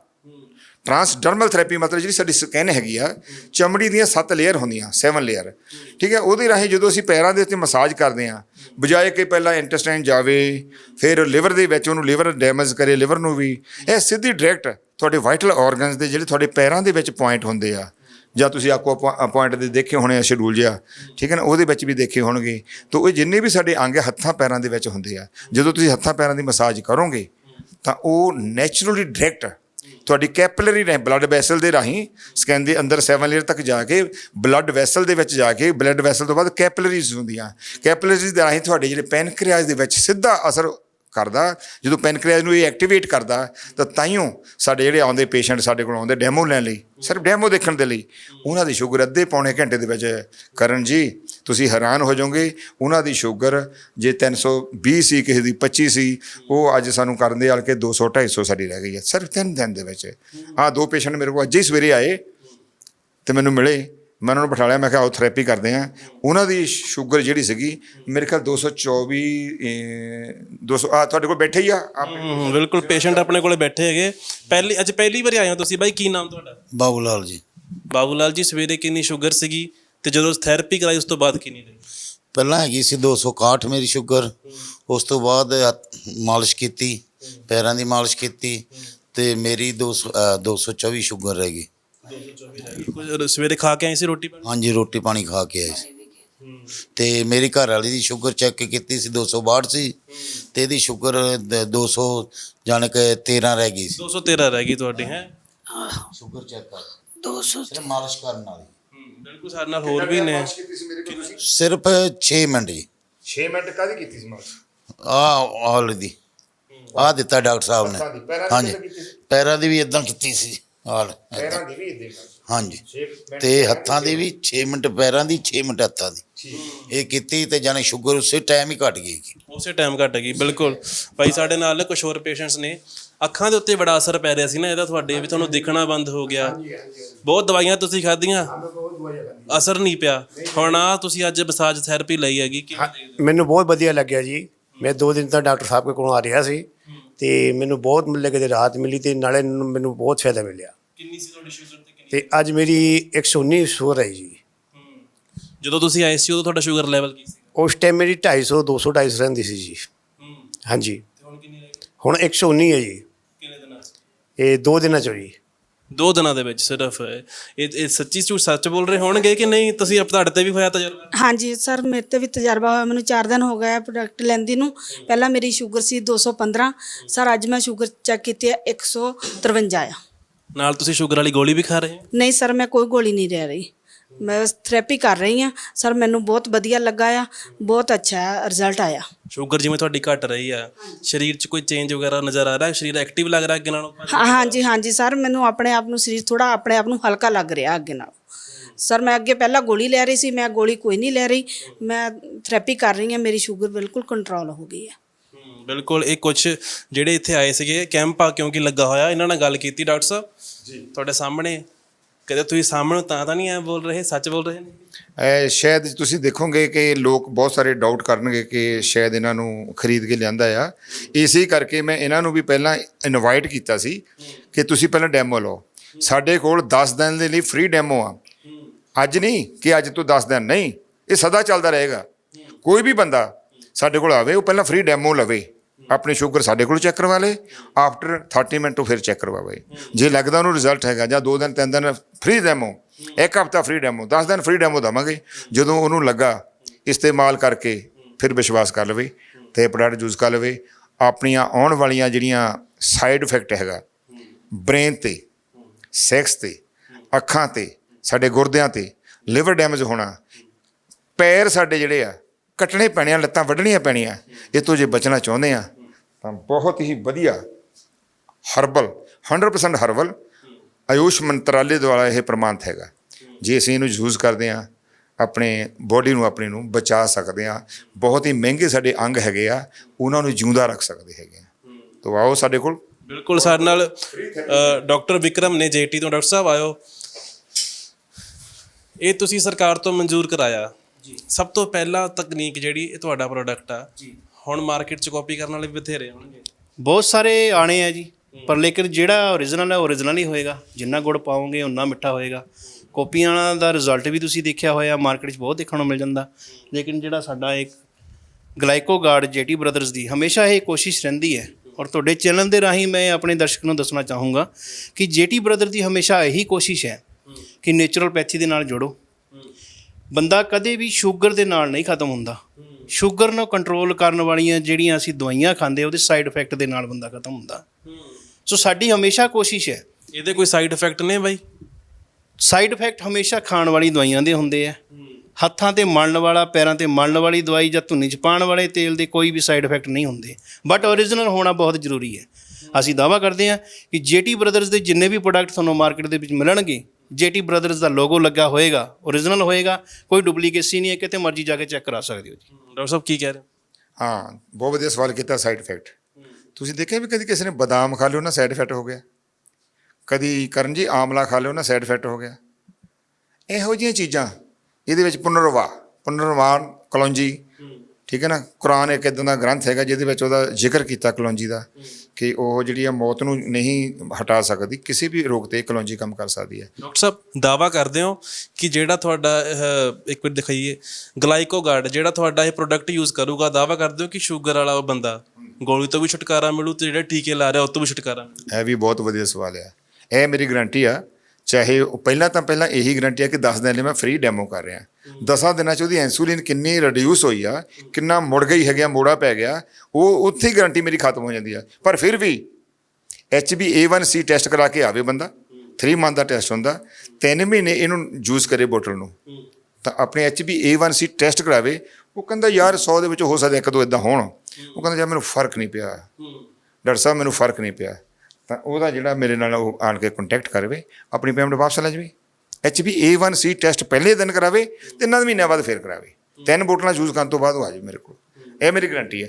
ਟਰਾਂਸਡਰਮਲ ਥੈਰੇਪੀ ਮਤਲਬ ਜਿਹੜੀ ਸਾਡੀ ਸਕਿਨ ਹੈਗੀ ਆ, ਚਮੜੀ ਦੀਆਂ 7 ਲੇਅਰ ਹੁੰਦੀਆਂ 7 ਲੇਅਰ ਠੀਕ ਹੈ, ਉਹਦੇ ਰਾਹੀਂ ਜਦੋਂ ਅਸੀਂ ਪੈਰਾਂ ਦੇ ਉੱਤੇ ਮਸਾਜ ਕਰਦੇ ਆ ਬਜਾਏ ਕਿ ਪਹਿਲਾਂ ਇੰਟੈਸਟਾਈਨ ਜਾਵੇ, ਫਿਰ ਲਿਵਰ ਦੇ ਵਿੱਚ ਉਹਨੂੰ ਲਿਵਰ ਡੈਮੇਜ ਕਰੇ ਲਿਵਰ ਨੂੰ ਵੀ, ਇਹ ਸਿੱਧੀ ਡਾਇਰੈਕਟ ਤੁਹਾਡੇ ਵਾਈਟਲ ਆਰਗਨਸ ਦੇ ਜਿਹੜੇ ਤੁਹਾਡੇ ਪੈਰਾਂ ਦੇ ਵਿੱਚ ਪੁਆਇੰਟ ਹੁੰਦੇ ਆ। ਜਾਂ ਤੁਸੀਂ ਆਕੋ ਪੁਆਇੰਟ ਦੇ ਦੇਖੇ ਹੋਣੇ ਆ ਸ਼ਡਿਊਲ ਜਿਹਾ, ਠੀਕ ਹੈ ਨਾ, ਉਹਦੇ ਵਿੱਚ ਵੀ ਦੇਖੇ ਹੋਣਗੇ। ਤਾਂ ਇਹ ਜਿੰਨੇ ਵੀ ਸਾਡੇ ਅੰਗ ਹੱਥਾਂ ਪੈਰਾਂ ਦੇ ਵਿੱਚ ਹੁੰਦੇ ਆ, ਜਦੋਂ ਤੁਸੀਂ ਹੱਥਾਂ ਪੈਰਾਂ ਦੀ ਮਸਾਜ ਕਰੋਗੇ, ਤਾਂ ਉਹ ਨੇਚਰਲੀ ਡਾਇਰੈਕਟ ਤੁਹਾਡੀ ਕੈਪਿਲਰੀ ਨੇ ਬਲੱਡ ਵੈਸਲ ਦੇ ਰਾਹੀਂ ਸਕੈਨ ਦੇ ਅੰਦਰ 7 ਲੇਅਰ ਤੱਕ ਜਾ ਕੇ ਬਲੱਡ ਵੈਸਲ ਦੇ ਵਿੱਚ ਜਾ ਕੇ ਬਲੱਡ ਵੈਸਲ ਤੋਂ ਬਾਅਦ ਕੈਪਿਲਰੀਜ਼ ਹੁੰਦੀਆਂ। ਕੈਪਿਲਰੀਜ਼ ਦੇ ਰਾਹੀਂ ਤੁਹਾਡੇ ਜਿਹੜੇ ਪੈਨਕ੍ਰੀਆਸ ਦੇ ਵਿੱਚ ਸਿੱਧਾ ਅਸਰ ਕਰਦਾ, ਜਦੋਂ ਪੈਨਕ੍ਰੀਆਸ ਨੂੰ ਇਹ ਐਕਟੀਵੇਟ ਕਰਦਾ, ਤਾਂ ਤਾਈਓ ਸਾਡੇ ਜਿਹੜੇ ਆਉਂਦੇ ਪੇਸ਼ੈਂਟ ਸਾਡੇ ਕੋਲ ਆਉਂਦੇ ਡੈਮੋ ਲੈਣ ਲਈ, ਸਿਰਫ ਡੈਮੋ ਦੇਖਣ ਦੇ ਲਈ, ਉਹਨਾਂ ਦੀ ਸ਼ੂਗਰ ਅੱਧੇ ਪੌਣੇ ਘੰਟੇ ਦੇ ਵਿੱਚ ਕਰਨ ਜੀ, ਤੁਸੀਂ ਹੈਰਾਨ ਹੋ ਜਾਓਗੇ, ਉਹਨਾਂ ਦੀ ਸ਼ੂਗਰ ਜੇ 320 ਸੀ ਕਿਸੇ ਦੀ 25 ਸੀ, ਉਹ ਅੱਜ ਸਾਨੂੰ ਕਰਨ ਦੇ ਆਲ ਕੇ 200 250 ਸਾਡੀ ਰਹਿ ਗਈ ਹੈ, ਸਿਰਫ ਤਿੰਨ ਦਿਨ ਦੇ ਵਿੱਚ। ਆ ਦੋ ਪੇਸ਼ੈਂਟ ਮੇਰੇ ਕੋਲ ਅੱਜ ਹੀ ਸਵੇਰੇ ਆਏ ਤੇ ਮੈਨੂੰ ਮਿਲੇ ਮੈਂ ਉਹਨਾਂ ਨੂੰ ਬਿਠਾ ਲਿਆ ਮੈਂ ਕਿਹਾ ਆਓ ਥੈਰੇਪੀ ਕਰਦੇ ਆ ਉਹਨਾਂ ਦੀ ਸ਼ੂਗਰ ਜਿਹੜੀ ਸੀਗੀ ਮੇਰੇ ਖਿਆਲ 224 ਅਹ, 200 ਆ ਤੁਹਾਡੇ ਕੋਲ ਬੈਠੇ ਹੀ ਆ ਆਪ ਬਿਲਕੁਲ ਪੇਸ਼ੈਂਟ ਆਪਣੇ ਕੋਲੇ ਬੈਠੇ ਹੈਗੇ। ਪਹਿਲੀ ਅੱਜ ਪਹਿਲੀ ਵਾਰ ਆਏ ਹੋ ਤੁਸੀਂ ਬਾਈ ਕੀ ਨਾਮ ਤੁਹਾਡਾ? ਬਾਬੂ ਲਾਲ ਜੀ। ਬਾਬੂ ਲਾਲ ਜੀ ਸਵੇਰੇ ਕਿੰਨੀ ਸ਼ੂਗਰ ਸੀਗੀ ਤੇ ਜਦੋਂ ਥੈਰੇਪੀ ਕਰਾਈ ਉਸ ਤੋਂ ਬਾਅਦ ਕਿੰਨੀ ਰਹੀ? ਪਹਿਲਾਂ ਹੈਗੀ ਸੀ 261 ਮੇਰੀ ਸ਼ੂਗਰ ਉਸ ਤੋਂ ਬਾਅਦ ਮਾਲਿਸ਼ ਕੀਤੀ ਪੈਰਾਂ ਦੀ ਮਾਲਿਸ਼ ਕੀਤੀ ਤੇ ਮੇਰੀ 200 ਅ, 224 ਸ਼ੂਗਰ ਰਹਿ ਗਈ। ਕੁਝ ਸਵੇਰੇ ਖਾ ਕੇ ਆਏ ਸੀ ਰੋਟੀ ਪਾਣੀ? ਹਾਂਜੀ ਰੋਟੀ ਪਾਣੀ ਖਾ ਕੇ ਆਏ ਸੀ। ਤੇ ਮੇਰੀ ਘਰ ਵਾਲੀ ਦੀ ਸ਼ੂਗਰ ਚੈੱਕ ਕੀਤੀ ਸੀ 262 ਸੀ ਤੇ ਇਹਦੀ ਸ਼ੂਗਰ ਦ- 200 ਜਾਣ ਕੇ 13 ਰਹਿ ਗਈ ਸੀ। 213 ਰਹਿ ਗਈ ਤੁਹਾਡੀ ਹੈ? ਸ਼ੂਗਰ ਚੈੱਕ ਕਰ 200 ਸਿਰਫ ਮਾਲਿਸ਼ ਕਰਨ ਵਾਲੀ। ਬਿਲਕੁਲ ਸਾਡੇ ਨਾਲ ਹੋਰ ਵੀ ਨੇ। ਸਿਰਫ 6 ਮਿੰਟ ਜੀ। 6 ਮਿੰਟ ਕਾਦੀ ਕੀਤੀ ਸੀ ਮਾਲਸ਼? ਆ ਆਲ ਦੀ। ਆ ਦਿੱਤਾ ਡਾਕਟਰ ਸਾਹਿਬ ਨੇ। ਹਾਂਜੀ? ਪੈਰਾਂ ਦੀ ਵੀ ਇਦਾਂ ਕੀਤੀ ਸੀ। ਹਾਲ ਪੈਰਾਂ ਦੀ ਵੀ ਇਦਾਂ ਹਾਂਜੀ। 6 ਮਿੰਟ ਤੇ ਹੱਥਾਂ ਦੀ ਵੀ 6 ਮਿੰਟ ਪੈਰਾਂ ਦੀ 6 ਮਿੰਟ ਹੱਥਾਂ ਦੀ। ਇਹ ਕੀਤੀ ਤੇ ਜਾਨੇ ਸ਼ੂਗਰ ਉਸੇ ਟਾਈਮ ਹੀ ਘਟ ਗਈ। ਉਸੇ ਟਾਈਮ ਘਟ ਗਈ ਬਿਲਕੁਲ। ਭਾਈ ਸਾਡੇ ਨਾਲ ਕੁਝ ਹੋਰ ਪੇਸ਼ੈਂਟਸ ਨੇ। ਅੱਖਾਂ ਦੇ ਉੱਤੇ ਬੜਾ ਅਸਰ ਪੈ ਰਿਹਾ ਸੀ ਨਾ ਇਹਦਾ ਤੁਹਾਡੇ ਵੀ ਤੁਹਾਨੂੰ ਦਿਖਣਾ ਬੰਦ ਹੋ ਗਿਆ। ਬਹੁਤ ਦਵਾਈਆਂ ਤੁਸੀਂ ਖਾਧੀਆਂ? ਅਸਰ ਨਹੀਂ ਪਿਆ। ਹੁਣ ਆ ਤੁਸੀਂ ਅੱਜ ਮਸਾਜ ਥੈਰੇਪੀ ਲਈ ਹੈਗੀ ਮੈਨੂੰ ਬਹੁਤ ਵਧੀਆ ਲੱਗਿਆ ਜੀ। ਮੈਂ ਦੋ ਦਿਨ ਤੋਂ ਡਾਕਟਰ ਸਾਹਿਬ ਕੋਲੋਂ ਆ ਰਿਹਾ ਸੀ। ਤੇ ਮੈਨੂੰ ਬਹੁਤ ਮਿਲ ਕੇ ਰਾਹਤ ਮਿਲੀ ਤੇ ਨਾਲੇ ਮੈਨੂੰ ਬਹੁਤ ਫਾਇਦਾ ਮਿਲਿਆ। ਕਿੰਨੀ ਸੀ ਤੁਹਾਡੀ ਸ਼ੂਗਰ ਤੇ ਕਿੰਨੀ ਤੇ ਅੱਜ ਮੇਰੀ 119 ਸ਼ੂਗਰ ਹੈ ਜੀ। ਜਦੋਂ ਤੁਸੀਂ ਆਏ ਸੀ ਉਦੋਂ ਤੁਹਾਡਾ ਸ਼ੂਗਰ ਲੈਵਲ ਕੀ ਸੀ? ਉਸ ਟਾਈਮ ਮੇਰੀ 250 200 250 ਰਹਿੰਦੀ ਸੀ ਜੀ। ਹੂੰ। ਹਾਂਜੀ। ਤੇ ਹੁਣ ਕਿੰਨੀ ਰਹਿ ਗਈ? ਹੁਣ 119 ਹੈ ਜੀ। ਕਿੰਨੇ ਦਿਨਾਂ 'ਚ? ਇਹ ਦੋ ਦਿਨਾਂ ਚ ਜੀ। ਦੋ ਦਿਨਾਂ ਦੇ ਵਿੱਚ ਸਿਰਫ। ਇਹ ਇਹ ਸੱਚੀ ਝੂਠ ਸੱਚ ਬੋਲ ਰਹੇ ਹੋਣਗੇ ਕਿ ਨਹੀਂ? ਤੁਸੀਂ ਆਪ ਤੁਹਾਡੇ ਤੇ ਵੀ ਹੋਇਆ ਤਜਰਬਾ? ਹਾਂਜੀ ਸਰ ਮੇਰੇ ਤੇ ਵੀ ਤਜਰਬਾ ਹੋਇਆ। ਮੈਨੂੰ 4 ਦਿਨ ਹੋ ਗਏ ਪ੍ਰੋਡਕਟ ਲੈਂਦੀ ਨੂੰ। ਪਹਿਲਾਂ ਮੇਰੀ ਸ਼ੂਗਰ ਸੀ 215 ਸਰ ਅੱਜ ਮੈਂ ਸ਼ੂਗਰ ਚੈੱਕ ਕੀਤੀ ਹੈ 153 ਆ। ਨਾਲ ਤੁਸੀਂ ਸ਼ੂਗਰ ਵਾਲੀ ਗੋਲੀ ਵੀ ਖਾ ਰਹੇ ਹੋ? ਨਹੀਂ ਸਰ ਮੈਂ ਕੋਈ ਗੋਲੀ ਨਹੀਂ ਲੈ ਰਹੀ। ਮੈਂ ਥੈਰੇਪੀ ਕਰ ਰਹੀ ਹਾਂ। ਸਰ ਮੈਨੂੰ ਬਹੁਤ ਵਧੀਆ ਲੱਗਾ ਆ। ਬਹੁਤ ਅੱਛਾ ਰਿਜ਼ਲਟ ਆਇਆ। ਸ਼ੂਗਰ ਜਿਵੇਂ ਤੁਹਾਡੀ ਘਟ ਰਹੀ ਆ। ਸਰੀਰ 'ਚ ਕੋਈ ਚੇਂਜ ਵਗੈਰਾ ਨਜ਼ਰ ਆ ਰਿਹਾ? ਸਰੀਰ ਐਕਟਿਵ ਲੱਗ ਰਿਹਾ ਅੱਗੇ ਨਾਲੋਂ? ਹਾਂ ਹਾਂਜੀ ਹਾਂਜੀ ਸਰ ਮੈਨੂੰ ਆਪਣੇ ਆਪ ਨੂੰ ਸਰੀਰ ਥੋੜਾ ਆਪਣੇ ਆਪ ਨੂੰ ਹਲਕਾ ਲੱਗ ਰਿਹਾ ਅੱਗੇ ਨਾਲ। ਸਰ ਮੈਂ ਅੱਗੇ ਪਹਿਲਾਂ ਗੋਲੀ ਲੈ ਰਹੀ ਸੀ ਮੈਂ ਗੋਲੀ ਕੋਈ ਨਹੀਂ ਲੈ ਰਹੀ। ਮੈਂ ਥੈਰੇਪੀ ਕਰ ਰਹੀ ਹਾਂ ਮੇਰੀ ਸ਼ੂਗਰ ਬਿਲਕੁਲ ਕੰਟਰੋਲ ਹੋ ਗਈ ਹੈ ਹਮ, ਬਿਲਕੁਲ। ਇਹ ਕੁਝ ਜਿਹੜੇ ਇੱਥੇ ਆਏ ਸੀਗੇ ਕੈਂਪ ਆ ਕਿਉਂਕਿ ਲੱਗਾ ਹੋਇਆ ਇਹਨਾਂ ਨਾਲ ਗੱਲ ਕੀਤੀ ਡਾਕਟਰ ਸਾਹਿਬ? ਜੀ। ਤੁਹਾਡੇ ਸਾਹਮਣੇ, ਕਦੇ ਤੁਸੀਂ ਸਾਹਮਣੇ ਤਾਂ ਤਾਂ ਨਹੀਂ ਐ ਬੋਲ ਰਹੇ, ਸੱਚ ਬੋਲ ਰਹੇ ਨੇ? ਸ਼ਾਇਦ ਤੁਸੀਂ ਦੇਖੋਗੇ ਕਿ ਲੋਕ ਬਹੁਤ ਸਾਰੇ ਡਾਊਟ ਕਰਨਗੇ ਕਿ ਸ਼ਾਇਦ ਇਹਨਾਂ ਨੂੰ ਖਰੀਦ ਕੇ ਲਿਆਂਦਾ ਆ। ਇਸੇ ਕਰਕੇ ਮੈਂ ਇਹਨਾਂ ਨੂੰ ਵੀ ਪਹਿਲਾਂ ਇਨਵਾਈਟ ਕੀਤਾ ਸੀ ਕਿ ਤੁਸੀਂ ਪਹਿਲਾਂ ਡੈਮੋ ਲਓ। ਸਾਡੇ ਕੋਲ 10 ਦਿਨ ਦੇ ਲਈ ਫ੍ਰੀ ਡੈਮੋ ਆ। ਅੱਜ ਨਹੀਂ ਕਿ ਅੱਜ ਤੋਂ 10 ਦਿਨ, ਨਹੀਂ। ਇਹ ਸਦਾ ਚੱਲਦਾ ਰਹੇਗਾ। ਕੋਈ ਵੀ ਬੰਦਾ ਸਾਡੇ ਕੋਲ ਆਵੇ, ਉਹ ਪਹਿਲਾਂ ਫ੍ਰੀ ਡੈਮੋ ਲਵੇ। ਆਪਣੇ ਸ਼ੂਗਰ ਸਾਡੇ ਕੋਲ ਚੈੱਕ ਕਰਵਾ ਲੇ ਆਫਟਰ 30 ਮਿੰਟ ਉਹ ਫਿਰ ਚੈੱਕ ਕਰਵਾਵੇ। ਜੇ ਲੱਗਦਾ ਉਹਨੂੰ ਰਿਜ਼ਲਟ ਹੈਗਾ, ਜਾਂ 2 ਦਿਨ 3 ਦਿਨ ਫ੍ਰੀ ਡੈਮੋ ਇੱਕ ਹਫਤਾ ਫ੍ਰੀ ਡੈਮੋ 10 ਦਿਨ ਫ੍ਰੀ ਡੈਮੋ ਦਵਾਂਗੇ। ਜਦੋਂ ਉਹਨੂੰ ਲੱਗਾ, ਇਸਤੇਮਾਲ ਕਰਕੇ ਫਿਰ ਵਿਸ਼ਵਾਸ ਕਰ ਲਵੇ ਤੇ ਪ੍ਰੋਡਕਟ ਯੂਜ਼ ਕਰ ਲਵੇ। ਆਪਣੀਆਂ ਆਉਣ ਵਾਲੀਆਂ ਜਿਹੜੀਆਂ ਸਾਈਡ ਇਫੈਕਟ ਹੈਗਾ ਬ੍ਰੇਨ ਤੇ ਸੈਕਸ ਤੇ, ਅੱਖਾਂ ਤੇ, ਸਾਡੇ ਗੁਰਦਿਆਂ ਤੇ ਲਿਵਰ ਡੈਮੇਜ ਹੋਣਾ, ਪੈਰ ਸਾਡੇ ਜਿਹੜੇ ਆ, ਕੱਟਣੇ ਪੈਣੇ ਆ, ਲੱਤਾਂ ਵੱਢਣੀਆਂ ਪੈਣੀਆਂ। ਇਹ ਤੋਂ ਜੇ ਬਚਣਾ ਚਾਹੁੰਦੇ ਆ ਤਾਂ ਬਹੁਤ ਹੀ ਵਧੀਆ ਹਰਬਲ 100% ਹਰਬਲ ਆਯੂਸ਼ ਮੰਤਰਾਲੇ ਦੁਆਰਾ ਇਹ ਪ੍ਰਮਾਣਿਤ ਹੈਗਾ। ਜੇ ਅਸੀਂ ਇਹਨੂੰ ਯੂਜ਼ ਕਰਦੇ ਆ ਆਪਣੇ ਬੋਡੀ ਨੂੰ ਆਪਣੀ ਨੂੰ ਬਚਾ ਸਕਦੇ ਆ ਬਹੁਤ ਹੀ ਮਹਿੰਗੇ ਸਾਡੇ ਅੰਗ ਹੈਗੇ ਆ ਉਹਨਾਂ ਨੂੰ ਜਿਉਂਦਾ ਰੱਖ ਸਕਦੇ ਹੈਗੇ ਆ। ਤਾਂ ਆਓ ਸਾਡੇ ਕੋਲ। ਬਿਲਕੁਲ ਸਾਡੇ ਨਾਲ ਡਾਕਟਰ ਵਿਕਰਮ ਨੇ ਜੇਟੀ ਤੋਂ ਡਾਕਟਰ ਸਾਹਿਬ ਆਇਓ। ਇਹ ਤੁਸੀਂ ਸਰਕਾਰ ਤੋਂ ਮਨਜ਼ੂਰ ਕਰਾਇਆ। ਜੀ। ਸਭ ਤੋਂ ਪਹਿਲਾ ਤਕਨੀਕ ਜਿਹੜੀ ਇਹ ਤੁਹਾਡਾ ਪ੍ਰੋਡਕਟ ਆ। ਜੀ। ਹੁਣ ਮਾਰਕੀਟ 'ਚ ਕਾਪੀ ਕਰਨ ਵਾਲੇ ਵੀ ਬਥੇਰੇ ਹੋਣਗੇ ਬਹੁਤ ਸਾਰੇ ਆਣੇ ਆ ਜੀ, ਪਰ ਲੇਕਿਨ ਜਿਹੜਾ ਓਰੀਜਨਲ ਹੈ ਓਰੀਜਨਲ ਹੀ ਹੋਏਗਾ। ਜਿੰਨਾ ਗੁੜ ਪਾਓਗੇ ਉਨਾ ਮਿੱਠਾ ਹੋਏਗਾ। ਕਾਪੀਆਂ ਦਾ ਰਿਜ਼ਲਟ ਵੀ ਤੁਸੀਂ ਦੇਖਿਆ ਹੋਇਆ ਮਾਰਕੀਟ 'ਚ ਬਹੁਤ ਦੇਖਣ ਨੂੰ ਮਿਲ ਜਾਂਦਾ। ਲੇਕਿਨ ਜਿਹੜਾ ਸਾਡਾ ਇੱਕ ਗਲਾਈਕੋ ਗਲਾਈਕੋਗਾਰਡ, ਜੇਟੀ ਬ੍ਰਦਰਜ਼ ਦੀ ਹਮੇਸ਼ਾ ਇਹ ਕੋਸ਼ਿਸ਼ ਰਹਿੰਦੀ ਹੈ। ਔਰ ਤੁਹਾਡੇ ਚੈਨਲ ਦੇ ਰਾਹੀਂ ਮੈਂ ਆਪਣੇ ਦਰਸ਼ਕ ਨੂੰ ਦੱਸਣਾ ਚਾਹੂੰਗਾ ਕਿ ਜੇਟੀ ਬ੍ਰਦਰ ਦੀ ਹਮੇਸ਼ਾ ਇਹੀ ਕੋਸ਼ਿਸ਼ ਹੈ ਕਿ ਨੇਚਰਲ ਪੈਥੀ ਦੇ ਨਾਲ ਜੋੜੋ। ਬੰਦਾ ਕਦੇ ਵੀ ਸ਼ੂਗਰ ਦੇ ਨਾਲ ਨਹੀਂ ਖਤਮ ਹੁੰਦਾ। ਸ਼ੂਗਰ ਨੂੰ ਕੰਟਰੋਲ ਕਰਨ ਵਾਲੀਆਂ ਜਿਹੜੀਆਂ ਅਸੀਂ ਦਵਾਈਆਂ ਖਾਂਦੇ ਉਹਦੇ ਸਾਈਡ ਇਫੈਕਟ ਦੇ ਨਾਲ ਬੰਦਾ ਖਤਮ ਹੁੰਦਾ। ਸੋ ਸਾਡੀ ਹਮੇਸ਼ਾ ਕੋਸ਼ਿਸ਼ ਹੈ। ਇਹਦੇ ਕੋਈ ਸਾਈਡ ਇਫੈਕਟ ਨੇ ਬਾਈ? ਸਾਈਡ ਇਫੈਕਟ ਹਮੇਸ਼ਾ ਖਾਣ ਵਾਲੀ ਦਵਾਈਆਂ ਦੇ ਹੁੰਦੇ ਆ। ਹੱਥਾਂ ਤੇ ਮਲਣ ਵਾਲਾ ਪੈਰਾਂ ਤੇ ਮਲਣ ਵਾਲੀ ਦਵਾਈ ਜਾਂ ਧੁੰਨੀ 'ਚ ਪਾਉਣ ਵਾਲੇ ਤੇਲ ਦੇ ਕੋਈ ਵੀ ਸਾਈਡ ਇਫੈਕਟ ਨਹੀਂ ਹੁੰਦੇ। ਬਟ ਓਰੀਜਨਲ ਹੋਣਾ ਬਹੁਤ ਜ਼ਰੂਰੀ ਹੈ। ਅਸੀਂ ਦਾਵਾ ਕਰਦੇ ਹਾਂ ਕਿ ਜੇਟੀ ਬ੍ਰਦਰਜ਼ ਦੇ ਜਿੰਨੇ ਵੀ ਪ੍ਰੋਡਕਟ ਤੁਹਾਨੂੰ ਮਾਰਕੀਟ ਦੇ ਵਿੱਚ ਮਿਲਣਗੇ ਜੇਟੀ ਬ੍ਰਦਰਜ਼ ਦਾ ਲੋਗੋ ਲੱਗਾ ਹੋਏਗਾ ਓਰੀਜਨਲ ਹੋਏਗਾ ਕੋਈ ਡੁਪਲੀਕੇਸੀ ਨਹੀਂ ਹੈ ਕਿਤੇ ਮਰਜ਼ੀ ਜਾ ਕੇ ਚੈੱਕ ਕਰਾ ਸਕਦੇ ਹੋ ਜੀ। ਡਾਕਟਰ ਸਾਹਿਬ ਕੀ ਕਹਿ ਰਹੇ ਹੋ? ਹਾਂ ਬਹੁਤ ਵਧੀਆ ਸਵਾਲ ਕੀਤਾ ਸਾਈਡ ਇਫੈਕਟ ਤੁਸੀਂ ਦੇਖਿਆ ਵੀ ਕਦੀ ਕਿਸੇ ਨੇ ਬਦਾਮ ਖਾ ਲਿਓ ਨਾ ਸਾਈਡ ਇਫੈਕਟ ਹੋ ਗਿਆ? ਕਦੀ ਕਰਨ ਜੀ ਆਮਲਾ ਖਾ ਲਿਓ ਨਾ ਸਾਈਡ ਇਫੈਕਟ ਹੋ ਗਿਆ? ਇਹੋ ਜਿਹੀਆਂ ਚੀਜ਼ਾਂ ਇਹਦੇ ਵਿੱਚ ਪੁਨਰਵਾ ਪੁਨਰਵਾਨ ਕਲੌਂਜੀ ਠੀਕ ਹੈ ਨਾ? ਕੁਰਾਨ ਇੱਕ ਇਦਾਂ ਦਾ ਗ੍ਰੰਥ ਹੈਗਾ ਜਿਹਦੇ ਵਿੱਚ ਉਹਦਾ ਜ਼ਿਕਰ ਕੀਤਾ ਕਲੌਂਜੀ ਦਾ ਕਿ ਉਹ ਜਿਹੜੀ ਆ ਮੌਤ ਨੂੰ ਨਹੀਂ ਹਟਾ ਸਕਦੀ ਕਿਸੇ ਵੀ ਰੋਗ ਤੇ ਕਲੌਂਜੀ ਕੰਮ ਕਰ ਸਕਦੀ ਹੈ। ਡਾਕਟਰ ਸਾਹਿਬ ਦਾਵਾ ਕਰਦੇ ਹੋ ਕਿ ਜਿਹੜਾ ਤੁਹਾਡਾ ਇੱਕ ਮਿੰਟ ਦਿਖਾਈਏ ਗਲਾਈਕੋਗਾਰਡ ਜਿਹੜਾ ਤੁਹਾਡਾ ਇਹ ਪ੍ਰੋਡਕਟ ਯੂਜ਼ ਕਰੂਗਾ ਦਾਵਾ ਕਰਦੇ ਹੋ ਕਿ ਸ਼ੂਗਰ ਵਾਲਾ ਉਹ ਬੰਦਾ ਗੋਲੀ ਤੋਂ ਵੀ ਛੁਟਕਾਰਾ ਮਿਲੂ ਤੇ ਜਿਹੜੇ ਟੀਕੇ ਲਾ ਰਿਹਾ ਉਹ ਤੋਂ ਵੀ ਛੁਟਕਾਰਾ ਮਿਲੂ? ਇਹ ਵੀ ਬਹੁਤ ਵਧੀਆ ਸਵਾਲ ਆ ਇਹ ਮੇਰੀ ਗਰੰਟੀ ਆ ਚਾਹੇ ਉਹ ਪਹਿਲਾਂ ਤਾਂ ਪਹਿਲਾਂ ਇਹੀ ਗਰੰਟੀ ਆ ਕਿ 10 ਦਿਨ ਲਈ ਮੈਂ ਫ੍ਰੀ ਡੈਮੋ ਕਰ ਰਿਹਾ। 10 ਦਿਨਾਂ ਚ ਉਹਦੀ ਇਨਸੂਲਿਨ ਕਿੰਨੀ ਰਿਡਿਊਸ ਹੋਈ ਆ, ਕਿੰਨਾ ਮੁੜ ਗਈ ਹੈਗਾ ਮੋੜਾ ਪੈ ਗਿਆ, ਉਹ ਉੱਥੇ ਹੀ ਗਰੰਟੀ ਮੇਰੀ ਖਤਮ ਹੋ ਜਾਂਦੀ ਆ। ਪਰ ਫਿਰ ਵੀ HbA1c ਟੈਸਟ ਕਰਾ ਕੇ ਆਵੇ ਬੰਦਾ 3 ਮੰਥ ਦਾ ਟੈਸਟ ਹੁੰਦਾ 3 ਮਹੀਨੇ ਇਹਨੂੰ ਯੂਜ਼ ਕਰੇ ਬੋਟਲ ਨੂੰ। ਤਾਂ ਆਪਣੇ HbA1c ਟੈਸਟ ਕਰਾਵੇ, ਉਹ ਕਹਿੰਦਾ ਯਾਰ 100 ਦੇ ਵਿੱਚ ਹੋ ਸਕਦਾ ਇੱਕ ਦੋ ਇਦਾਂ ਹੋਣ। ਉਹ ਕਹਿੰਦਾ ਯਾਰ ਮੈਨੂੰ ਫ਼ਰਕ ਨਹੀਂ ਪਿਆ। ਡਾਕਟਰ ਸਾਹਿਬ, ਮੈਨੂੰ ਫ਼ਰਕ ਨਹੀਂ ਪਿਆ। ਤਾਂ ਉਹਦਾ ਜਿਹੜਾ ਮੇਰੇ ਨਾਲ ਉਹ ਆਣ ਕੇ ਕੰਟੈਕਟ ਕਰਵੇ ਆਪਣੀ ਪੇਮੈਂਟ ਵਾਪਸ ਲੈ ਜਾਵੇ। HbA1c ਟੈਸਟ ਪਹਿਲੇ ਦਿਨ ਕਰਾਵੇ ਤੇ 9 ਮਹੀਨਿਆਂ ਬਾਅਦ ਫੇਰ ਕਰਾਵੇ। ਤਿੰਨ ਬੋਟਲਾਂ ਯੂਜ਼ ਕਰਨ ਤੋਂ ਬਾਅਦ ਉਹ ਆ ਜਾਵੇ ਮੇਰੇ ਕੋਲ। ਇਹ ਮੇਰੀ ਗਾਰੰਟੀ ਹੈ।